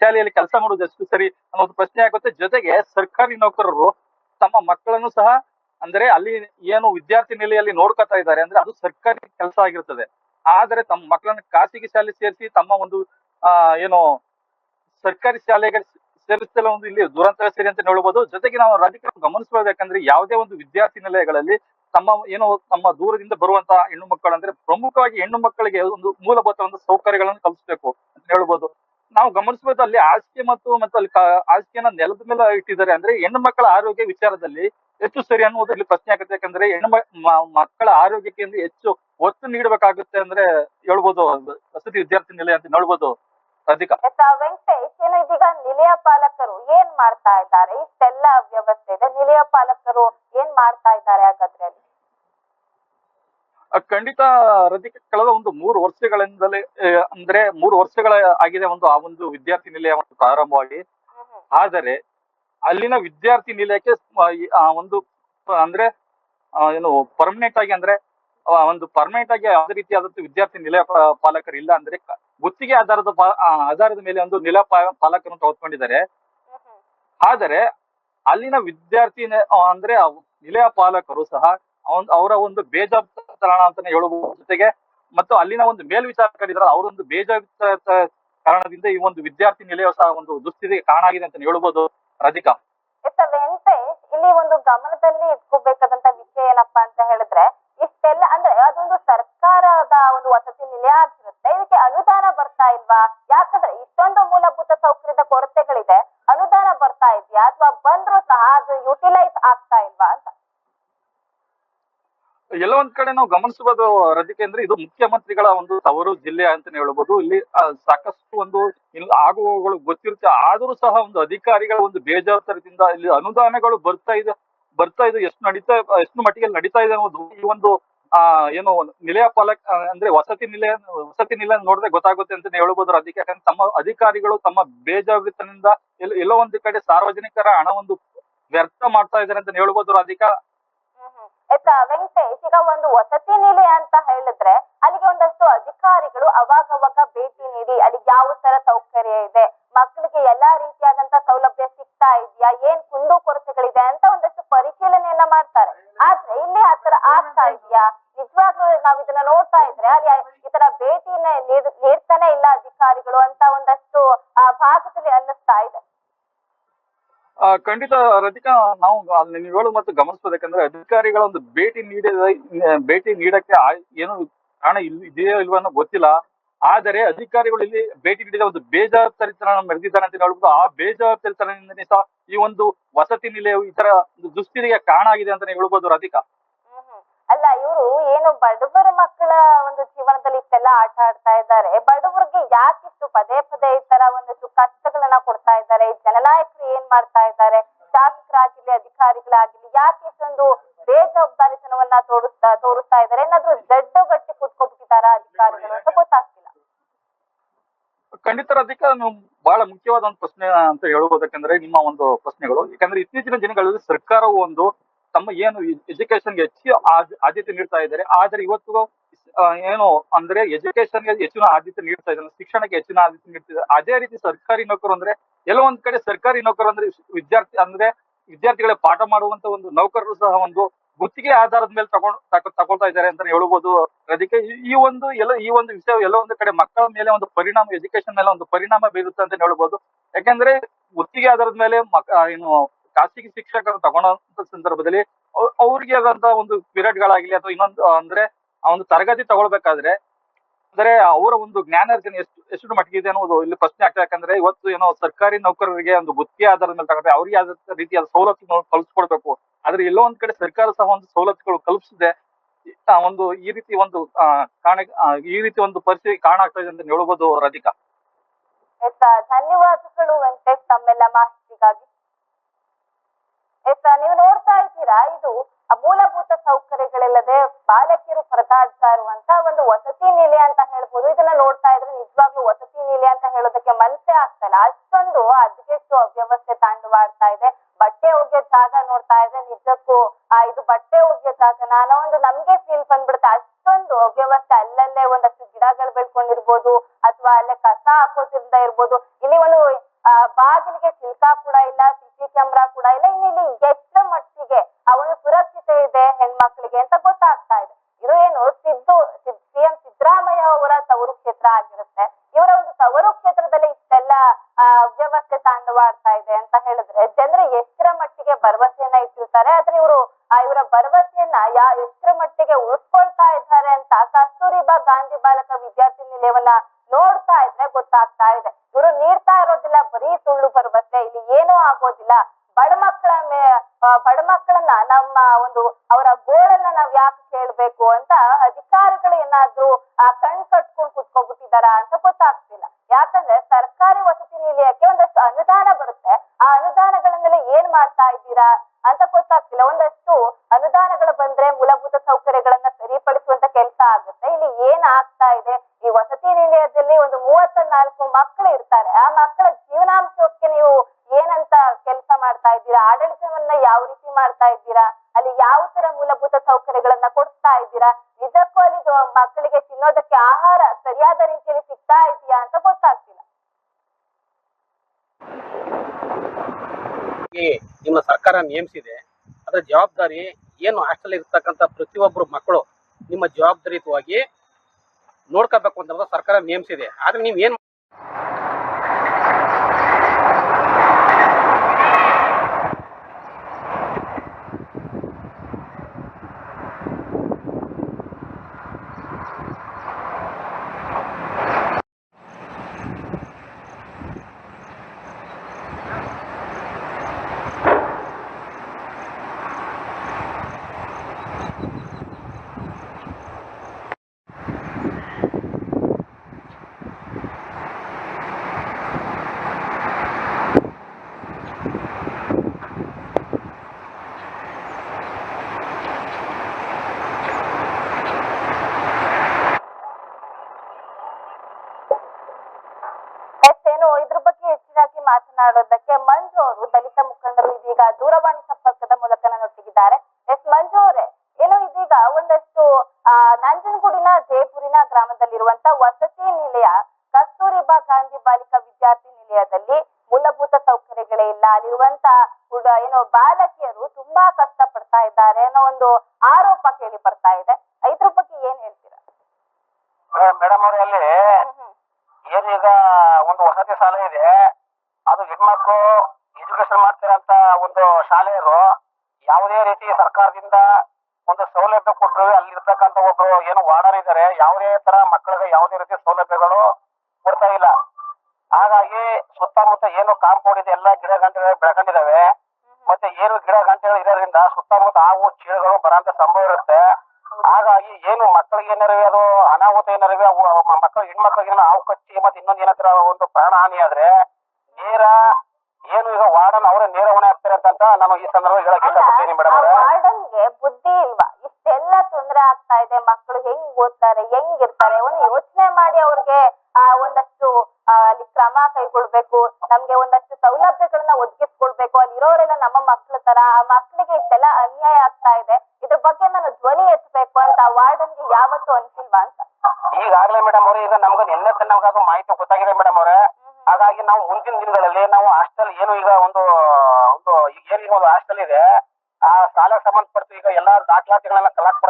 ಶಾಲೆಯಲ್ಲಿ ಕೆಲಸ ಮಾಡುವುದು ಎಷ್ಟು ಸರಿ ಅನ್ನೋದು ಪ್ರಶ್ನೆ ಆಗುತ್ತೆ. ಜೊತೆಗೆ ಸರ್ಕಾರಿ ನೌಕರರು ತಮ್ಮ ಮಕ್ಕಳನ್ನು ಸಹ ಅಂದ್ರೆ ಅಲ್ಲಿ ಏನು ವಿದ್ಯಾರ್ಥಿ ನಿಲೆಯಲ್ಲಿ ನೋಡ್ಕೊತಾ ಇದ್ದಾರೆ ಅಂದ್ರೆ ಅದು ಸರ್ಕಾರಿ ಕೆಲಸ ಆಗಿರ್ತದೆ. ಆದರೆ ತಮ್ಮ ಮಕ್ಕಳನ್ನ ಖಾಸಗಿ ಶಾಲೆ ಸೇರಿಸಿ ತಮ್ಮ ಒಂದು, ಆ, ಏನು ಸರ್ಕಾರಿ ಶಾಲೆಗೆ ಸೇರಿಸಲು ಒಂದು ಇಲ್ಲಿ ದುರಂತ ಸೇರಿ ಅಂತ ಹೇಳ್ಬೋದು ಜೊತೆಗೆ ನಾವು ರಾಜಕೀಯ ಗಮನಿಸಬಹುದು ಯಾಕಂದ್ರೆ ಯಾವುದೇ ಒಂದು ವಿದ್ಯಾರ್ಥಿ ನಿಲಯಗಳಲ್ಲಿ ತಮ್ಮ ಏನು ತಮ್ಮ ದೂರದಿಂದ ಬರುವಂತಹ ಹೆಣ್ಣು ಮಕ್ಕಳು ಅಂದ್ರೆ ಪ್ರಮುಖವಾಗಿ ಹೆಣ್ಣು ಮಕ್ಕಳಿಗೆ ಒಂದು ಮೂಲಭೂತ ಒಂದು ಸೌಕರ್ಯಗಳನ್ನು ಕಲ್ಪಿಸಬೇಕು ಅಂತ ಹೇಳ್ಬೋದು. ನಾವು ಗಮನಿಸಬಹುದು ಅಲ್ಲಿ ಆಸ್ತಿ ಮತ್ತು ಮತ್ತೆ ಅಲ್ಲಿ ಆಸ್ತಿಯನ್ನ ನೆಲದ ಮೇಲೆ ಇಟ್ಟಿದ್ದಾರೆ ಅಂದ್ರೆ ಹೆಣ್ಣು ಮಕ್ಕಳ ಆರೋಗ್ಯ ವಿಚಾರದಲ್ಲಿ ಎಷ್ಟು ಸರಿ ಅನ್ನೋದು ಇಲ್ಲಿ ಪ್ರಶ್ನೆ ಆಗುತ್ತೆ. ಯಾಕಂದ್ರೆ ಹೆಣ್ಣು ಮಕ್ಕಳ ಆರೋಗ್ಯಕ್ಕೆ ಅಂದ್ರೆ ಹೆಚ್ಚು ಒತ್ತು ನೀಡಬೇಕಾಗುತ್ತೆ ಅಂದ್ರೆ ಹೇಳ್ಬೋದು ವಸತಿ ವಿದ್ಯಾರ್ಥಿ ನಿಲಯ ಅಂತ ಹೇಳ್ಬೋದು. ಅದಕ್ಕೆ ವೆಂಕಟೇಶ್ ಏನು ಇದೀಗ ನಿಲಯ ಪಾಲಕರು ಏನ್ ಮಾಡ್ತಾ ಇದ್ದಾರೆ? ಇಷ್ಟೆಲ್ಲ ವ್ಯವಸ್ಥೆ ಇದೆ. ನಿಲಯ ಪಾಲಕರು ಏನ್ ಮಾಡ್ತಾ ಇದ್ದಾರೆ ಹಾಗಾದ್ರೆ ಖಂಡಿತ ರದಿಕ ಕಳೆದ ಒಂದು ಮೂರು ವರ್ಷಗಳಿಂದಲೇ ಅಂದ್ರೆ ಮೂರು ವರ್ಷಗಳ ಆಗಿದೆ ಒಂದು ಆ ಒಂದು ವಿದ್ಯಾರ್ಥಿ ನಿಲಯ ಒಂದು ಪ್ರಾರಂಭವಾಗಿ. ಆದರೆ ಅಲ್ಲಿನ ವಿದ್ಯಾರ್ಥಿ ನಿಲಯಕ್ಕೆ ಒಂದು, ಅಂದ್ರೆ ಏನು ಪರ್ಮನೆಂಟ್ ಆಗಿ ಅಂದ್ರೆ ಒಂದು ಪರ್ಮನೆಂಟ್ ಆಗಿ ಯಾವುದೇ ರೀತಿಯಾದಂತ ವಿದ್ಯಾರ್ಥಿ ನಿಲಯ ಪಾಲಕರು ಇಲ್ಲ ಅಂದ್ರೆ ಗುತ್ತಿಗೆ ಆಧಾರದ ಆಧಾರದ ಮೇಲೆ ಒಂದು ನಿಲಯ ಪಾ- ಪಾಲಕರನ್ನು ತೆಗೆದುಕೊಂಡಿದ್ದಾರೆ. ಆದರೆ ಅಲ್ಲಿನ ವಿದ್ಯಾರ್ಥಿ ಅಂದ್ರೆ ನಿಲಯ ಪಾಲಕರು ಸಹ ಅವರ ಒಂದು ಬೇಜವಾಬ್ದಾರತನ ಅಂತಾನೆ ಹೇಳಬಹುದು ಜೊತೆಗೆ ಮತ್ತು ಅಲ್ಲಿನ ಒಂದು ಮೇಲ್ವಿಚಾರಕರಿದ್ದಾರೆ ಅವರೊಂದು ಬೇಜಾ ಕಾರಣದಿಂದ ಈ ಒಂದು ವಿದ್ಯಾರ್ಥಿ ನಿಲಯ ಸಹ ಒಂದು ದುಸ್ಥಿತಿಗೆ ಕಾರಣ ಆಗಿದೆ ಅಂತ ಹೇಳಬಹುದು ರಾಧಿಕಾ ಇಲ್ಲಿ ಒಂದು ಗಮನದಲ್ಲಿ ಇಟ್ಕೋಬೇಕಾದಂತ ವಿಷಯ ಏನಪ್ಪಾ ಅಂತ ಹೇಳಿದ್ರೆ, ಇಷ್ಟೆಲ್ಲ ಅಂದ್ರೆ ಅದೊಂದು ಸರ್ಕಾರದ ಒಂದು ವಸತಿ ನಿಲಯ ಆಗಿರುತ್ತೆ. ಇದಕ್ಕೆ ಅನುದಾನ ಬರ್ತಾ ಇಲ್ವಾ? ಯಾಕಂದ್ರೆ ಇಷ್ಟೊಂದು ಮೂಲಭೂತ ಸೌಕರ್ಯದ ಕೊರತೆಗಳಿದೆ. ಅನುದಾನ ಬರ್ತಾ ಇದೆಯಾ? ಅಥವಾ ಬಂದ್ರು ಸಹ ಅದು ಯುಟಿಲೈಸ್ ಆಗ್ತಾ ಇಲ್ವಾ ಅಂತ. ಎಲ್ಲ ಒಂದ್ ಕಡೆ ನಾವು ಗಮನಿಸಬಹುದು ರಜಕೆ ಅಂದ್ರೆ ಇದು ಮುಖ್ಯಮಂತ್ರಿಗಳ ಒಂದು ತವರು ಜಿಲ್ಲೆ ಅಂತಾನೆ ಹೇಳ್ಬೋದು. ಇಲ್ಲಿ ಸಾಕಷ್ಟು ಒಂದು ಇಲ್ಲಿ ಆಗುವಗಳು ಗೊತ್ತಿರುತ್ತೆ. ಆದರೂ ಸಹ ಒಂದು ಅಧಿಕಾರಿಗಳ ಒಂದು ಬೇಜವಾಬ್ದಾರದಿಂದ ಇಲ್ಲಿ ಅನುದಾನಗಳು ಬರ್ತಾ ಇದೆ ಬರ್ತಾ ಇದೆ. ಎಷ್ಟು ನಡೀತಾ, ಎಷ್ಟು ಮಟ್ಟಿಗೆ ನಡೀತಾ ಇದೆ ಅನ್ನೋದು ಈ ಒಂದು, ಆ, ಏನು ನಿಲಯ ಪಾಲಕ ಅಂದ್ರೆ ವಸತಿ ನಿಲಯ ವಸತಿ ನಿಲಯ ನೋಡಿದ್ರೆ ಗೊತ್ತಾಗುತ್ತೆ ಅಂತಾನೆ ಹೇಳ್ಬೋದು ಅದಕ್ಕೆ ಯಾಕಂದ್ರೆ ತಮ್ಮ ಅಧಿಕಾರಿಗಳು ತಮ್ಮ ಬೇಜವಾಬ್ದಾರದಿಂದ ಎಲ್ಲ ಒಂದು ಕಡೆ ಸಾರ್ವಜನಿಕರ ಹಣ ಒಂದು ವ್ಯರ್ಥ ಮಾಡ್ತಾ ಇದಾರೆ ಅಂತ ಹೇಳ್ಬೋದು. ಆಯ್ತಾ ವೆಂಕಟೇಶ್, ಈಗ ಒಂದು ವಸತಿ ನಿಲಯ ಅಂತ ಹೇಳಿದ್ರೆ ಅಲ್ಲಿಗೆ ಒಂದಷ್ಟು ಅಧಿಕಾರಿಗಳು ಅವಾಗವಾಗ ಭೇಟಿ ನೀಡಿ ಅಲ್ಲಿಗೆ ಯಾವ ತರ ಸೌಕರ್ಯ ಇದೆ ಮಕ್ಕಳಿಗೆ ಎಲ್ಲಾ ರೀತಿಯಾದಂತ ಸೌಲಭ್ಯ ಸಿಗ್ತಾ ಇದೆಯಾ, ಏನ್ ಕುಂದು ಕೊರತೆಗಳಿದೆ ಅಂತ ಒಂದಷ್ಟು ಪರಿಶೀಲನೆಯನ್ನ ಮಾಡ್ತಾರೆ. ಆದ್ರೆ ಇಲ್ಲಿ ಆತರ ಆಗ್ತಾ ಇದೆಯಾ? ನಿಜವಾಗ್ಲೂ ನಾವ್ ಇದನ್ನ ನೋಡ್ತಾ ಇದ್ರೆ ಅಲ್ಲಿ ಈ ತರ ಭೇಟಿನ ನೀಡ್ ನೀಡ್ತಾನೆ ಇಲ್ಲ ಅಧಿಕಾರಿಗಳು ಅಂತ ಒಂದಷ್ಟು, ಆ, ಭಾಗದಲ್ಲಿ ಅನ್ನಿಸ್ತಾ ಇದೆ. ಖಂಡಿತ ರಚಿಕಾ ನಾವು ನೀವು ಮತ್ತು ಗಮನಿಸಬೇಕು ಯಾಕಂದ್ರೆ ಅಧಿಕಾರಿಗಳ ಒಂದು ಭೇಟಿ ನೀಡಿದ, ಭೇಟಿ ನೀಡಕ್ಕೆ ಏನು ಕಾರಣ ಇದೆಯೋ ಇಲ್ವೋ ಅನ್ನೋ ಗೊತ್ತಿಲ್ಲ. ಆದರೆ ಅಧಿಕಾರಿಗಳು ಇಲ್ಲಿ ಭೇಟಿ ನೀಡಿದ ಒಂದು ಬೇಜವಾಬ್ದಾರಿತನ ಮೆರೆದಿದ್ದಾರೆ ಅಂತ ಹೇಳ್ಬೋದು. ಆ ಬೇಜವಾಬ್ದಾರಿತನದಿಂದ ಈ ಒಂದು ವಸತಿ ನಿಲಯವು ಈ ತರ ದುಸ್ಥಿತಿಗೆ ಕಾರಣ ಆಗಿದೆ ಅಂತಾನೆ ಹೇಳ್ಬೋದು ರಾಧಿಕಾ. ಅಲ್ಲ, ಇವರು ಏನು ಬಡವರ ಮಕ್ಕಳ ಒಂದು ಜೀವನದಲ್ಲಿ ಇಷ್ಟೆಲ್ಲ ಆಟ ಆಡ್ತಾ ಇದ್ದಾರೆ. ಬಡವರಿಗೆ ಯಾಕಿಷ್ಟು ಪದೇ ಪದೇ ಈ ತರ ಒಂದಷ್ಟು ಕಷ್ಟಗಳನ್ನ ಕೊಡ್ತಾ ಇದ್ದಾರೆ? ಜನನಾಯಕರು ಏನ್ ಮಾಡ್ತಾ ಇದ್ದಾರೆ? ಶಾಸಕರಾಗಿರ್ಲಿ ಅಧಿಕಾರಿಗಳಾಗಿರ್ಲಿ ಯಾಕೆ ಇಷ್ಟೊಂದು ಬೇಜವಾಬ್ದಾರಿತನವನ್ನ ತೋರಿಸ್ತಾ ತೋರಿಸ್ತಾ ಇದ್ದಾರೆ? ಏನಾದ್ರೂ ದಡ್ಡ ಗಟ್ಟಿ ಕೂತ್ಕೊಬಿಟ್ಟಿದಾರ ಅಧಿಕಾರಿಗಳು ಅಂತ ಗೊತ್ತಾಗ್ತಿಲ್ಲ. ಖಂಡಿತ ಅಧಿಕ ಬಹಳ ಮುಖ್ಯವಾದ ಒಂದು ಪ್ರಶ್ನೆ ಅಂತ ಹೇಳ್ಬೋದು ಯಾಕಂದ್ರೆ ನಿಮ್ಮ ಒಂದು ಪ್ರಶ್ನೆಗಳು. ಯಾಕಂದ್ರೆ ಇತ್ತೀಚಿನ ದಿನಗಳಲ್ಲಿ ಸರ್ಕಾರವು ಒಂದು ತಮ್ಮ ಏನು ಎಜುಕೇಶನ್ಗೆ ಹೆಚ್ಚು ಆದ್- ಆದ್ಯತೆ ನೀಡ್ತಾ ಇದ್ದಾರೆ. ಆದ್ರೆ ಇವತ್ತು ಏನು ಅಂದ್ರೆ ಎಜುಕೇಶನ್ಗೆ ಹೆಚ್ಚಿನ ಆದ್ಯತೆ ನೀಡ್ತಾ ಇದ್ದಾರೆ. ಶಿಕ್ಷಣಕ್ಕೆ ಹೆಚ್ಚಿನ ಆದ್ಯತೆ ನೀಡ್ತಿದ್ದಾರೆ. ಅದೇ ರೀತಿ ಸರ್ಕಾರಿ ನೌಕರು ಅಂದ್ರೆ ಎಲ್ಲ ಒಂದ್ ಕಡೆ ಸರ್ಕಾರಿ ನೌಕರು ಅಂದ್ರೆ ವಿದ್ಯಾರ್ಥಿ ಅಂದ್ರೆ ವಿದ್ಯಾರ್ಥಿಗಳ ಪಾಠ ಮಾಡುವಂತ ಒಂದು ನೌಕರರು ಸಹ ಒಂದು ಗುತ್ತಿಗೆ ಆಧಾರದ ಮೇಲೆ ತಗೊಂಡ್ ತಗೊ- ತಗೊಳ್ತಾ ಇದ್ದಾರೆ ಅಂತ ಹೇಳ್ಬೋದು. ಅದಕ್ಕೆ ಈ- ಈ ಒಂದು ಎಲ್ಲ, ಈ ಒಂದು ವಿಷಯ ಎಲ್ಲ ಒಂದು ಕಡೆ ಮಕ್ಕಳ ಮೇಲೆ ಒಂದು ಪರಿಣಾಮ ಎಜುಕೇಶನ್ ಮೇಲೆ ಒಂದು ಪರಿಣಾಮ ಬೀರುತ್ತೆ ಅಂತ ಹೇಳ್ಬೋದು. ಯಾಕಂದ್ರೆ ಗುತ್ತಿಗೆ ಆಧಾರದ ಮೇಲೆ ಮಕ್ಕ ಏನು ಖಾಸಗಿ ಶಿಕ್ಷಕರು ತಗೊಂಡಂತ ಸಂದರ್ಭದಲ್ಲಿ ಅವ್- ಅವ್ರಿಗೆ ಆದಂತ ಒಂದು ಪೀರಿಯಡ್ ಗಳಾಗ್ಲಿ ಅಥವಾ ಇನ್ನೊಂದು ಅಂದ್ರೆ ಆ ಒಂದು ತರಗತಿ ತಗೊಳ್ಬೇಕಾದ್ರೆ, ಅಂದ್ರೆ ಅವರ ಒಂದು ಜ್ಞಾನಾರ್ಜನೆ ಎಷ್ಟು ಎಷ್ಟು ಮಟ್ಟಿಗೆ ಇದೆ ಅನ್ನೋದು ಇಲ್ಲಿ ಪ್ರಶ್ನೆ ಆಗ್ತದೆ ಯಾಕಂದ್ರೆ ಇವತ್ತು ಏನೋ ಸರ್ಕಾರಿ ನೌಕರರಿಗೆ ಒಂದು ಗುತ್ತಿಗೆ ಆಧಾರದ ಮೇಲೆ ತಗೊಂಡ್ರೆ ಅವ್ರಿಗೆ ಆದ ರೀತಿಯಾದ ಸವಲತ್ತು ಕಲ್ಸ್ಕೊಡ್ಬೇಕು. ಆದ್ರೆ ಎಲ್ಲೋ ಒಂದ್ ಕಡೆ ಸರ್ಕಾರ ಸಹ ಒಂದು ಸವಲತ್ತುಗಳು ಕಲ್ಪಿಸಿದೆ ಒಂದು ಈ ರೀತಿ ಒಂದು ಕಾಣ ಕಾರಣ ಈ ರೀತಿ ಒಂದು ಪರಿಸ್ಥಿತಿ ಕಾರಣ ಆಗ್ತಾ ಇದೆ ಅಂತ ಹೇಳ್ಬೋದು ರಾಧಿಕಾ ಅಧಿಕ. ಧನ್ಯವಾದಗಳು ವೆಂಕಟೇಶ್, ತಮ್ಮೆಲ್ಲ ಮಾಹಿತಿಗಾಗಿ. ಎಸ್ ನೀವು ನೋಡ್ತಾ ಇದ್ದೀರಾ? ಇದು ಮೂಲಭೂತ ಸೌಕರ್ಯಗಳಿಲ್ಲದೆ ಬಾಲಕಿಯರು ಪರದಾಡ್ತಾ ಇರುವಂತ ಒಂದು ವಸತಿ ನಿಲಯ ಅಂತ ಹೇಳ್ಬೋದು. ಇದನ್ನ ನೋಡ್ತಾ ಇದ್ರೆ ನಿಜವಾಗ್ಲೂ ವಸತಿ ನಿಲಯ ಅಂತ ಹೇಳೋದಕ್ಕೆ ಮನಸ್ಸೇ ಆಗ್ತಾ ಅಷ್ಟೊಂದು ಅದಕ್ಕೆಷ್ಟು ಅವ್ಯವಸ್ಥೆ ತಾಂಡವಾಡ್ತಾ ಇದೆ. ಬಟ್ಟೆ ಒಗೆಯೋ ಜಾಗ ನೋಡ್ತಾ ಇದ್ರೆ ನಿಜಕ್ಕೂ, ಆ, ಇದು ಬಟ್ಟೆ ಒಗೆಯೋ ಜಾಗ ನಾನು ಒಂದು ನಮ್ಗೆ ಫೀಲ್ ಬಂದ್ಬಿಡುತ್ತೆ. ಅಷ್ಟೊಂದು ಅವ್ಯವಸ್ಥೆ ಅಲ್ಲಲ್ಲೇ ಒಂದಷ್ಟು ಗಿಡಗಳು ಬೆಳ್ಕೊಂಡಿರ್ಬೋದು, ಅಥವಾ ಅಲ್ಲೇ ಕಸ ಹಾಕೋದ್ರಿಂದ ಇರ್ಬೋದು. ಇಲ್ಲಿ ಒಂದು ಬಾಗಿಲಿಗೆ ಚಿಲ್ಕ ಕೂಡ ಇಲ್ಲ ಸಿಸಿ ಕ್ಯಾಮ್ರಾ ಕೂಡ ಇಲ್ಲ. ಇನ್ನು ಇಲ್ಲಿ ಎಷ್ಟರ ಮಟ್ಟಿಗೆ ಆ ಒಂದು ಸುರಕ್ಷತೆ ಇದೆ ಹೆಣ್ಮಕ್ಳಿಗೆ ಅಂತ ಗೊತ್ತಾಗ್ತಾ ಇದೆ. ಇದು ಏನು, ಸಿದ್ದು ಸಿಎಂ ಸಿದ್ದರಾಮಯ್ಯ ಅವರ ತವರು ಕ್ಷೇತ್ರ ಆಗಿರುತ್ತೆ. ಇವರ ಒಂದು ತವರು ಕ್ಷೇತ್ರದಲ್ಲಿ ಇಷ್ಟೆಲ್ಲ ಅವ್ಯವಸ್ಥೆ ತಾಂಡವಾಡ್ತಾ ಇದೆ ಅಂತ ಹೇಳಿದ್ರೆ, ಜನರು ಎಷ್ಟರ ಮಟ್ಟಿಗೆ ಭರವಸೆಯನ್ನ ಇಟ್ಟಿರ್ತಾರೆ, ಆದ್ರೆ ಇವರು ಇವರ ಭರವಸೆಯನ್ನ ಯಾ, ಎಷ್ಟರ ಮಟ್ಟಿಗೆ ಉಳಿಸ್ಕೊಳ್ತಾ ಆ, ಮಾಡ್ತಾ ಇದ್ದೀರಾ? ಆಡಳಿತವನ್ನ ಯಾವ ರೀತಿ ಮಾಡ್ತಾ ಇದ್ದೀರಾ? ಅಲ್ಲಿ ಯಾವ ತರ ಮೂಲಭೂತ ಸೌಕರ್ಯಗಳನ್ನ ಕೊಡ್ತಾ ಇದ್ದೀರಾ? ನಿಜಕ್ಕೂ ಅಲ್ಲಿ ಮಕ್ಕಳಿಗೆ ತಿನ್ನೋದಕ್ಕೆ ಆಹಾರ ಸರಿಯಾದ ರೀತಿಯಲ್ಲಿ ಸಿಗ್ತಾ ಇದೆಯಾ ಅಂತ ಗೊತ್ತಾಗ್ತಿಲ್ಲ. ನಿಮ್ಮ ಸರ್ಕಾರ ನೇಮಿಸಿದೆ. ಅದರ ಜವಾಬ್ದಾರಿ ಏನು ಹಾಸ್ಟೆಲ್ ಇರ್ತಕ್ಕಂಥ ಪ್ರತಿಯೊಬ್ಬರು ಮಕ್ಕಳು ನಿಮ್ಮ ಜವಾಬ್ದಾರಿಯುತವಾಗಿ ನೋಡ್ಕೋಬೇಕು ಅಂತ ಸರ್ಕಾರ ನೇಮಿಸಿದೆ. ಆದ್ರೆ ನೀವು ಏನ್ ಎಸ್ ಏನು ಇದ್ರ ಬಗ್ಗೆ ಹೆಚ್ಚಿನಾಗಿ ಮಾತನಾಡೋದಕ್ಕೆ ಮಂಜು ಅವರು ದಲಿತ ಮುಖಂಡರು ಇದೀಗ ದೂರವಾಣಿ ಅದು ಹೆಣ್ಮಕ್ಳು ಎಜುಕೇಶನ್ ಮಾಡ್ತಿರಂತ ಒಂದು ಶಾಲೆಯರು ಯಾವುದೇ ರೀತಿ ಸರ್ಕಾರದಿಂದ ಒಂದು ಸೌಲಭ್ಯ ಕೊಟ್ಟರು ಅಲ್ಲಿ ಇರ್ತಕ್ಕಂಥ ಒಬ್ರು ಏನು ವಾರ್ಡರ್ ಇದ್ದಾರೆ ಯಾವುದೇ ತರ ಮಕ್ಕಳಿಗೆ ಯಾವುದೇ ರೀತಿ ಸೌಲಭ್ಯಗಳು ಕೊಡ್ತಾ ಇಲ್ಲ. ಹಾಗಾಗಿ ಸುತ್ತಮುತ್ತ ಏನು ಕಾಂಪೌಂಡ್ ಇದೆ, ಎಲ್ಲ ಗಿಡ ಗಂಟೆಗಳು ಬೆಳ್ಕೊಂಡಿದಾವೆ. ಮತ್ತೆ ಏನು ಗಿಡ ಗಂಟೆಗಳು ಇರೋದ್ರಿಂದ ಸುತ್ತಮುತ್ತ ಹಾವು ಚೀಳಗಳು ಬರೋಂತ ಸಂಭವ ಇರುತ್ತೆ. ಹಾಗಾಗಿ ಏನು ಮಕ್ಕಳಿಗೆ ಏನಾರು ಅದು ಅನಾಹುತ ಏನಾರು ಮಕ್ಕಳು, ಹೆಣ್ಮಕ್ಳಿಗೆ ಹಾವು ಕಚ್ಚಿ ಮತ್ತೆ ಇನ್ನೊಂದು ಏನತ್ರ ಒಂದು ಪ್ರಾಣ ಹಾನಿ ಆದ್ರೆ ನೇರ ಏನು ಈಗ ವಾರ್ಡನ್ ಅವರೇ ನೇರ ಹೊಣೆ ಆಗ್ತಾರೆ ಅಂತ ನಾನು ಈ ಸಂದರ್ಭ ಹೇಳಕ್ ಇಷ್ಟಪಡ್ತೀನಿ ಮೇಡಮ್ ಅವರೇ ವಾರ್ಡನ್ಗೆ ಬುದ್ಧಿ ಇಲ್ವಾ? ಇಷ್ಟೆಲ್ಲ ತೊಂದರೆ ಆಗ್ತಾ ಇದೆ ಮಕ್ಕಳು ಹೆಂಗ್ ಓದ್ತಾರೆ ಹೆಂಗ್ ಇರ್ತಾರೆ? ಒಂದು ಯೋಚನೆ ಮಾಡಿ ಅವ್ರಿಗೆ ಆ ಒಂದಷ್ಟು ಅಲ್ಲಿ ಕ್ರಮ ಕೈಗೊಳ್ಬೇಕು ನಮ್ಗೆ ಒಂದಷ್ಟು ಸೌಲಭ್ಯಗಳನ್ನ ಒದಗಿಸ್ಕೊಳ್ಬೇಕು. ಅಲ್ಲಿ ಇರೋರೆಲ್ಲ ನಮ್ಮ ಮಕ್ಳ ತರ ಆ ಮಕ್ಳಿಗೆ ಇಷ್ಟೆಲ್ಲ ಅನ್ಯಾಯ ಆಗ್ತಾ ಇದೆ. ಇದ್ರ ಬಗ್ಗೆ ನಾನು ಧ್ವನಿ ಎತ್ತಬೇಕು ಅಂತ ವಾರ್ಡನ್ಗೆ ಯಾವತ್ತು ಅನ್ಸಿಲ್ವಾ ಅಂತ? ಈಗಾಗಲೇ ಮೇಡಮ್ ಅವರೇ ಈಗ ನಮ್ಗೆ ನಿನ್ನೆ ನಮ್ಗೆ ಅದು ಮಾಹಿತಿ ಗೊತ್ತಾಗಿದೆ ಮೇಡಮ್ ಅವರೇ ಹಾಗಾಗಿ ನಾವು ಮುಂದಿನ ದಿನಗಳಲ್ಲಿ ನಾವು ಹಾಸ್ಟೆಲ್ ಏನು ಈಗ ಒಂದು ಒಂದು ಈಗ ಏನೀಗ ಒಂದು ಹಾಸ್ಟೆಲ್ ಇದೆ ಆ ಶಾಲೆಗೆ ಸಂಬಂಧಪಟ್ಟು ಈಗ ಎಲ್ಲಾ ದಾಖಲಾತಿಗಳನ್ನ ಕಲೆಕ್ಟ್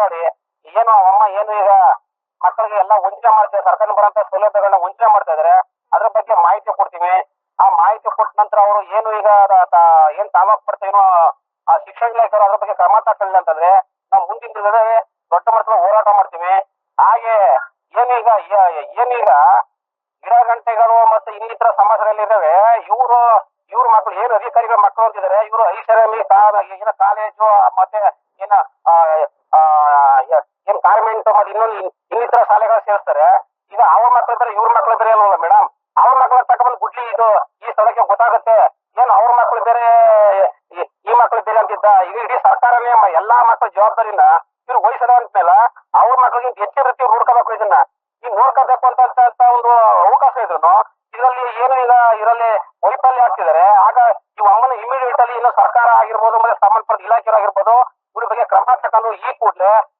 ಮಾತಾಡಿ. ಏನು ಅಮ್ಮ, ಏನು ಈಗ? ಮಕ್ಕಳಿಗೆ ಎಲ್ಲ ವಂಚನೆ ಮಾಡ್ತಾರೆ ಸರ್ಕಾರ ಬರೋಂತ ಸೌಲಭ್ಯಗಳನ್ನ ವಂಚನೆ ಮಾಡ್ತಾ ಇದಾರೆ ಅದ್ರ ಬಗ್ಗೆ ಮಾಹಿತಿ ಕೊಡ್ತೀವಿ ಆ ಮಾಹಿತಿ ಕೊಟ್ಟ ನಂತರ ಅವರು ಏನು ಈಗ ಏನ್ ತಾಲೂಕ್ ಪಡ್ತೇನೋ ಆ ಶಿಕ್ಷಣ ಇಲಾಖೆಯವರು ಅದ್ರ ಬಗ್ಗೆ ಕ್ರಮ ತಕ್ಕಲಿಲ್ಲ ಅಂತಂದ್ರೆ ನಾವು ಮುಂದಿನ ದಿನದಲ್ಲಿ ದೊಡ್ಡ ಮಟ್ಟದ ಹೋರಾಟ ಮಾಡ್ತೀವಿ. ಹಾಗೆ ಏನೀಗ ಏನೀಗ ಗಿಡ, ಗಂಟೆಗಳು ಮತ್ತೆ ಇನ್ನಿತರ ಸಮಾಜದಲ್ಲಿ ಇದಾವೆ ಇವರು, ಇವ್ರ ಮಕ್ಕಳು ಏನು ಅಧಿಕಾರಿಗಳ ಮಕ್ಕಳು ಅಂತಿದ್ದಾರೆ. ಇವರು ಏನ ಕಾಲೇಜು ಮತ್ತೆ ಏನ ಆ, ಆ, ಏ- ಏನ್ ಮತ್ತೆ ಇನ್ನೊಂದು ಇನ್ನಿತರ ಶಾಲೆಗಳು ಸೇರಿಸ್ತಾರೆ. ಈಗ ಅವ್ರ ಮಕ್ಳ ಇದ್ದಾರೆ ಇವ್ರ ಮಕ್ಳ ಬೇರೆ ಅಲ್ವಲ್ಲ ಮೇಡಮ್ ಅವ್ರ ಮಕ್ಳ ತಗೊಂಡ್ ಗುಡ್ಲಿ ಇದು. ಈ ಸ್ಥಳಕ್ಕೆ ಗೊತ್ತಾಗುತ್ತೆ. ಏನು ಅವ್ರ ಮಕ್ಳು ಬೇರೆ, ಈ- ಮಕ್ಳ ಬೇರೆ ಅಂತಿದ್ದ. ಈಗ ಇಡೀ ಸರ್ಕಾರನೇ ಎಲ್ಲಾ ಮಕ್ಳ ಜವಾಬ್ದಾರಿನ ಇವ್ರು ವಹಿಸದ ಅಂದ್ಮೇಲೆ ಅವ್ರ ಮಕ್ಳಿಗಿಂತ ಹೆಚ್ಚಿನ ರೀತಿ ನೋಡ್ಕೋಬೇಕು ಇದನ್ನ. ಈಗ ನೋಡ್ಕೋಬೇಕು ಅಂತ ಅಂತ ಅಂತ ಒಂದು ಅವಕಾಶ ಇದ್ರು ಇದರಲ್ಲಿ ಏನು ಈಗ ಇದರಲ್ಲಿ ವೈಫಲ್ಯ ಆಗ್ತಿದ್ದಾರೆ ಆಗ ಈ ಒಮ್ಮನ ಇಮಿಡಿಯೇಟ್ ಅಲ್ಲಿ ಇನ್ನು ಸರ್ಕಾರ ಆಗಿರ್ಬೋದು, ಮತ್ತೆ ಸಂಬಂಧಪಟ್ಟ ಇಲಾಖೆ ಆಗಿರ್ಬೋದು, ಇವ್ರ ಬಗ್ಗೆ ಕ್ರಮ ತಗೊಂಡು ಈ ಕೂಡಲೇ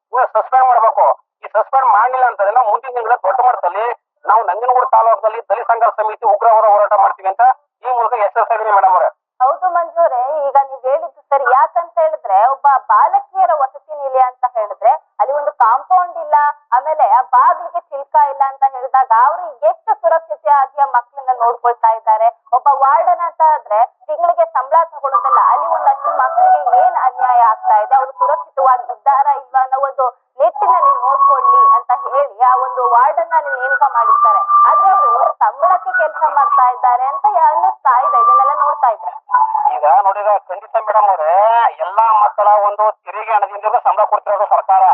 ಒಂದು ತೆರಿಗೆ ಹಣದಿಂದ ಸಂಬಳ ಕೊಡ್ತಿರೋದು ಸರ್ಕಾರ.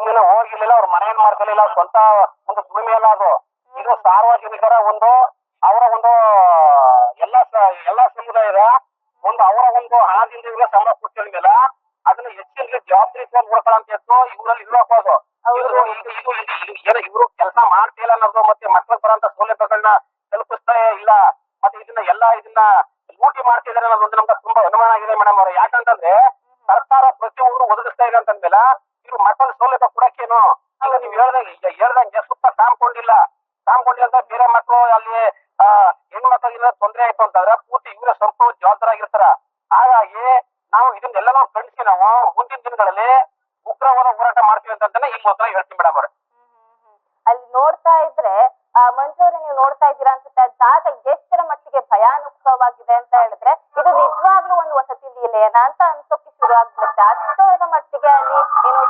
ಇನ್ನು ಹೋಗಿರ್ಲಿಲ್ಲ ಅವ್ರ ಮನೆ ಮಾಡ್ಕೊಳ್ಳಿಲ್ಲ ಸ್ವಂತ ಒಂದು ದುಡಿಮೆ ಅಲ್ಲ ಅದು. ಇದು ಸಾರ್ವಜನಿಕರ ಒಂದು ಅವರ ಒಂದು ಎಲ್ಲ ಎಲ್ಲ ಸಮುದಾಯದ ಒಂದು ಅವರ ಒಂದು ಹಣದಿಂದ ಇವ್ರಿಗೆ ಸಂಬಳ ಕೊಡ್ತಿರ್ಲಿಲ್ಲ ಅದನ್ನ ಹೆಚ್ಚಿನ ಜವಾಬ್ದಾರಿ ನೋಡ್ಕೊಳ್ಳಂತ ಅಂತ ಇವರಲ್ಲಿ ಇರೋಕೋದು ಇವರು ಇದು ಇದು ಇದು ಏನು ಇವರು ಕೆಲಸ ಮಾಡ್ತಿಲ್ಲ ಅನ್ನೋದು ಮತ್ತೆ ಮಕ್ಕಳಿಗೆ ಬರೋಂತ ಸೌಲಭ್ಯಗಳನ್ನ ತಲುಪಿಸ್ತಾ ಇಲ್ಲ ಮತ್ತೆ ಇದನ್ನ ಎಲ್ಲ ಇದನ್ನ ಲೂಟಿ ಮಾಡ್ತಿದ್ದಾರೆ ಅನ್ನೋದು ನಮ್ಗೆ ತುಂಬಾ ಅನುಮಾನ ಆಗಿದೆ ಮೇಡಮ್ ಅವ್ರೆ ಯಾಕಂತಂದ್ರೆ ಸರ್ಕಾರ ಪ್ರತಿಯೊಂದು ಒದಗಿಸ್ತಾ ಇದೆ ಅಂತಂದ್ಮೇಲೆ ಇವ್ರು ಮಕ್ಕಳ ಸೌಲಭ್ಯ ಕೊಡಕ್ಕೇನು ಈಗ ನೀವು ಹೇಳ್ದಂಗೆ ಈಗ ಹೇಳ್ದಂಗೆ ಸುತ್ತ ಕಾಂಪೌಂಡ್ ಇಲ್ಲ ಕಾಂಪೌಂಡ್ ಇಲ್ಲ ಅಂತ ಬೇರೆ ಮಕ್ಕಳು ಅಲ್ಲಿ ಆ, ಹೆಣ್ಣು ಮಕ್ಕಳಿಗೆ ತೊಂದರೆ ಆಯ್ತು ಅಂತಂದ್ರೆ ಪೂರ್ತಿ ಇವರೇ ಸ್ವಲ್ಪ ಜವಾಬ್ದಾರಾಗಿರ್ತಾರ ಹಾಗಾಗಿ ನಾವು ಇದನ್ನೆಲ್ಲ ನಾವು ಖಂಡಿಸಿ ನಾವು ಮುಂದಿನ ದಿನಗಳಲ್ಲಿ ಉಗ್ರವಾದ ಹೋರಾಟ ಮಾಡ್ತೀವಿ ಅಂತಂತಾನೆ ಈ ಮೂಲಕ ಹೇಳ್ತೀನಿ ಮೇಡಮ್ ಅವ್ರೆ ಅಲ್ಲಿ ನೋಡ್ತಾ ಇದ್ರೆ ಆ ಮಂಜೂರಿ ನೀವು ನೋಡ್ತಾ ಇದ್ದೀರಾ ಅನ್ಸುತ್ತೆ. ಜಾಗ ಎಷ್ಟರ ಮಟ್ಟಿಗೆ ಭಯಾನಕವಾಗಿದೆ ಅಂತ ಹೇಳಿದ್ರೆ, ಇದು ನಿಜವಾಗ್ಲೂ ಒಂದು ವಸತಿ ನಿಲಯನ ಅಂತ ಅನ್ಸೋಕೆ ಶುರು ಆಗ್ಬಿಡುತ್ತೆ ಅಷ್ಟರ ಮಟ್ಟಿಗೆ ಅಲ್ಲಿ ಏನೋ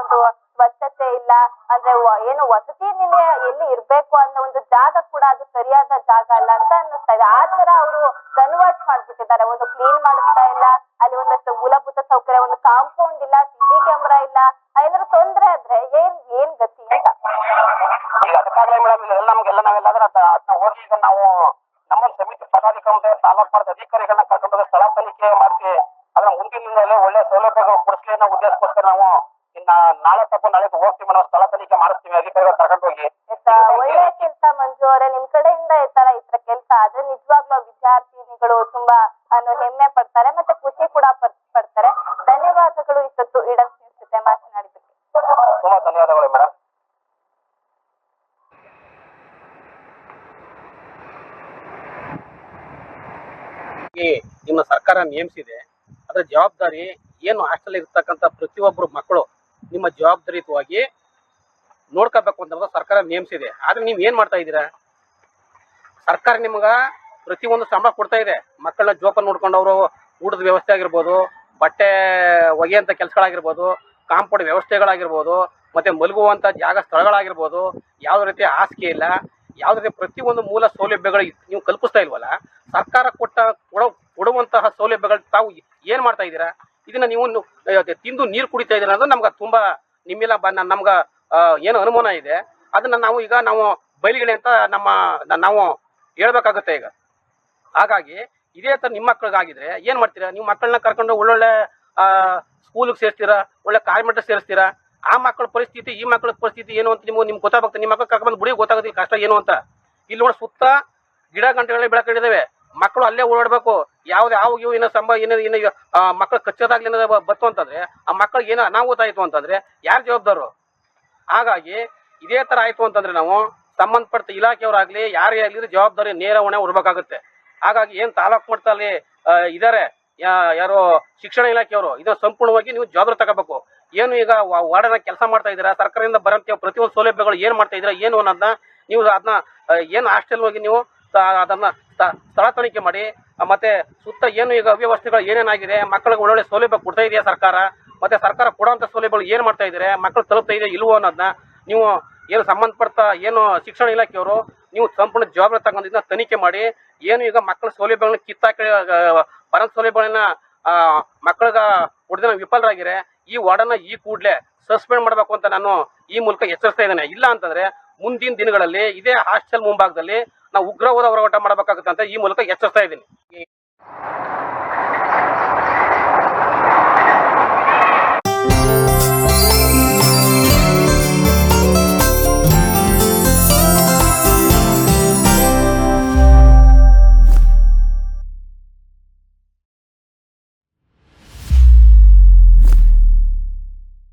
ಒಂದು ಸ್ವಚ್ಛತೆ ಇಲ್ಲ, ಅಂದ್ರೆ ಏನು ವಸತಿ ಸರ್ಕಾರ ನೇಮಿಸಿದೆ, ಅದರ ಜವಾಬ್ದಾರಿ ಏನು ಹಾಸ್ಟೆಲ್ ಇರ್ತಕ್ಕಂಥ ಪ್ರತಿಯೊಬ್ಬರು ಮಕ್ಕಳು ನಿಮ್ಮ ಜವಾಬ್ದಾರಿಯುತವಾಗಿ ನೋಡ್ಕೋಬೇಕು ಅಂತ ಸರ್ಕಾರ ನೇಮಿಸಿದೆ. ಆದ್ರೆ ನೀವು ಏನ್ ಮಾಡ್ತಾ ಇದ್ದೀರಾ? ಸರ್ಕಾರ ನಿಮ್ಗ ಪ್ರತಿಯೊಂದು ಸಂಬಳ ಕೊಡ್ತಾ ಇದೆ. ಮಕ್ಕಳನ್ನ ಜೋಪಾನ ನೋಡ್ಕೊಂಡು ಅವರು ಊಟದ ವ್ಯವಸ್ಥೆ ಆಗಿರ್ಬೋದು, ಬಟ್ಟೆ ಒಗೆಯಂತ ಕೆಲಸಗಳಾಗಿರ್ಬೋದು ಕಾಂಪೌಂಡ್ ವ್ಯವಸ್ಥೆಗಳಾಗಿರ್ಬೋದು, ಮತ್ತೆ ಮಲಗುವಂತ ಜಾಗ ಸ್ಥಳಗಳಾಗಿರ್ಬೋದು, ಯಾವುದೇ ರೀತಿ ಹಾಸಿಗೆ ಇಲ್ಲ, ಯಾವುದೇ ರೀತಿ ಪ್ರತಿಯೊಂದು ಮೂಲ ಸೌಲಭ್ಯಗಳು ನೀವು ಕಲ್ಪಿಸ್ತಾ ಇಲ್ವಲ್ಲ, ಸರ್ಕಾರ ಕೊಟ್ಟ ಕೊಡೋ ಕೊಡುವಂತಹ ಸೌಲಭ್ಯಗಳು ತಾವು ಏನ್ ಮಾಡ್ತಾ ಇದ್ದೀರಾ? ಇದನ್ನ ನೀವು ತಿಂದು ನೀರು ಕುಡಿತಾ ಇದ್ದೀರಾ ಅನ್ನೋದು ನಮ್ಗೆ ತುಂಬಾ ನಿಮ್ಮೆಲ್ಲ ನಮ್ಗ ಏನು ಅನುಮಾನ ಇದೆ. ಅದನ್ನ ನಾವು ಈಗ ನಾವು ಬಯಲಿಗೆಳೆ ಅಂತ ನಮ್ಮ ನಾವು ಹೇಳ್ಬೇಕಾಗತ್ತೆ ಈಗ. ಹಾಗಾಗಿ ಇದೇ ತರ ನಿಮ್ಮ ಮಕ್ಕಳಿಗಾಗಿದ್ರೆ ಏನ್ ಮಾಡ್ತೀರಾ? ನೀವು ಮಕ್ಕಳನ್ನ ಕರ್ಕೊಂಡು ಒಳ್ಳೊಳ್ಳೆ ಸ್ಕೂಲಿಗೆ ಸೇರ್ತೀರಾ ಒಳ್ಳೆ ಕಾರ್ಮೆಂಟ್ ಸೇರಿಸ್ತೀರಾ? ಆ ಮಕ್ಕಳ ಪರಿಸ್ಥಿತಿ, ಈ ಮಕ್ಕಳ ಪರಿಸ್ಥಿತಿ ಏನು ಅಂತ ನಿಮ್ಗೆ ನಿಮ್ಗೆ ಗೊತ್ತಾಗುತ್ತೆ ನಿಮ್ಮ ಮಕ್ಕಳು ಕರ್ಕೊಂಡು ಬುಡಿ, ಗೊತ್ತಾಗೋದಿಲ್ಲ ಕಷ್ಟ ಏನು ಅಂತ. ಇಲ್ಲಿ ನೋಡಿ ಸುತ್ತ ಗಿಡ ಗಂಟೆಗಳೇ ಬೆಳಕೊಂಡಿದ್ದಾವೆ ಮಕ್ಕಳು ಅಲ್ಲೇ ಓಡಾಡ್ಬೇಕು. ಯಾವ್ದು ಯಾವ ಇವು ಏನೋ ಸಂಭವ ಏನೋ ಏನೋ ಮಕ್ಕಳು ಕಚ್ಚೋದಾಗ್ಲಿ ಬತ್ತು ಅಂತಂದ್ರೆ, ಆ ಮಕ್ಕಳಿಗೆ ಏನೋ ಅನಾಹುತ ಆಯ್ತು ಅಂತಂದ್ರೆ ಯಾರು ಜವಾಬ್ದಾರರು ಹಾಗಾಗಿ ಇದೇ ತರ ಆಯ್ತು ಅಂತಂದ್ರೆ ನಾವು ಸಂಬಂಧಪಟ್ಟ ಇಲಾಖೆಯವರಾಗ್ಲಿ, ಯಾರೇ ಆಗ್ಲಿ ಜವಾಬ್ದಾರಿ ನೇರ ಹೊಣೆ ಹೊರಬೇಕಾಗುತ್ತೆ ಹಾಗಾಗಿ ಏನ್ ತಾಲೂಕು ಮಟ್ಟದಲ್ಲಿ ಇದಾರೆ ಯಾರೋ ಶಿಕ್ಷಣ ಇಲಾಖೆಯವರು, ಇದನ್ನ ಸಂಪೂರ್ಣವಾಗಿ ನೀವು ಜವಾಬ್ದಾರಿ ತಗೋಬೇಕು. ಏನು ಈಗ ವಾರ್ಡನ ಕೆಲಸ ಮಾಡ್ತಾ ಇದ್ದೀರಾ, ಸರ್ಕಾರದಿಂದ ಬರಂತ ಪ್ರತಿಯೊಂದು ಸೌಲಭ್ಯಗಳು ಏನ್ ಮಾಡ್ತಾ ಇದ್ದೀರಾ, ಏನು ಅನ್ನೋದನ್ನ ನೀವು ಅದನ್ನ ಏನು ಹಾಸ್ಟೆಲ್ ಹೋಗಿ ನೀವು ಅದನ್ನ ಸ್ಥಳ ತನಿಖೆ ಮಾಡಿ ಮತ್ತೆ ಸುತ್ತ ಏನು ಈಗ ಅವ್ಯವಸ್ಥೆಗಳು ಏನೇನಾಗಿದೆ, ಮಕ್ಕಳಿಗೆ ಒಳ್ಳೊಳ್ಳೆ ಸೌಲಭ್ಯ ಕೊಡ್ತಾ ಇದೆಯಾ ಸರ್ಕಾರ? ಮತ್ತೆ ಸರ್ಕಾರ ಕೊಡೋಂಥ ಸೌಲಭ್ಯಗಳು ಏನು ಮಾಡ್ತಾ ಇದ್ದಾರೆ ಮಕ್ಕಳು ತಲುಪ್ತಾ ಇದೆಯಾ ಇಲ್ವೋ ಅನ್ನೋದನ್ನ ನೀವು ಏನು ಸಂಬಂಧಪಟ್ಟ ಏನು ಶಿಕ್ಷಣ ಇಲಾಖೆಯವರು ನೀವು ಸಂಪೂರ್ಣ ಜವಾಬ್ದಾರಿ ತಗೊಂಡಿದ್ದ ತನಿಖೆ ಮಾಡಿ, ಏನು ಈಗ ಮಕ್ಕಳ ಸೌಲಭ್ಯಗಳನ್ನ ಕಿತ್ತಾಕಿ ಪರ ಸೌಲಭ್ಯಗಳನ್ನ ಮಕ್ಕಳಿಗ ಹೊಡೆದ ವಿಫಲರಾಗಿರೆ ಈ ವಾರ್ಡನ್ನ ಈ ಕೂಡಲೇ ಸಸ್ಪೆಂಡ್ ಮಾಡಬೇಕು ಅಂತ ನಾನು ಈ ಮೂಲಕ ಎಚ್ಚರಿಸ್ತಾ ಇದ್ದೇನೆ. ಇಲ್ಲ ಅಂತಂದ್ರೆ ಮುಂದಿನ ದಿನಗಳಲ್ಲಿ ಇದೇ ಹಾಸ್ಟೆಲ್ ಮುಂಭಾಗದಲ್ಲಿ ನಾವು ಉಗ್ರವಾದ ಹೋರಾಟ ಮಾಡಬೇಕಾಗುತ್ತೆ ಅಂತ ಈ ಮೂಲಕ ಎಚ್ಚರಿಸ್ತಾ ಇದ್ದೀನಿ.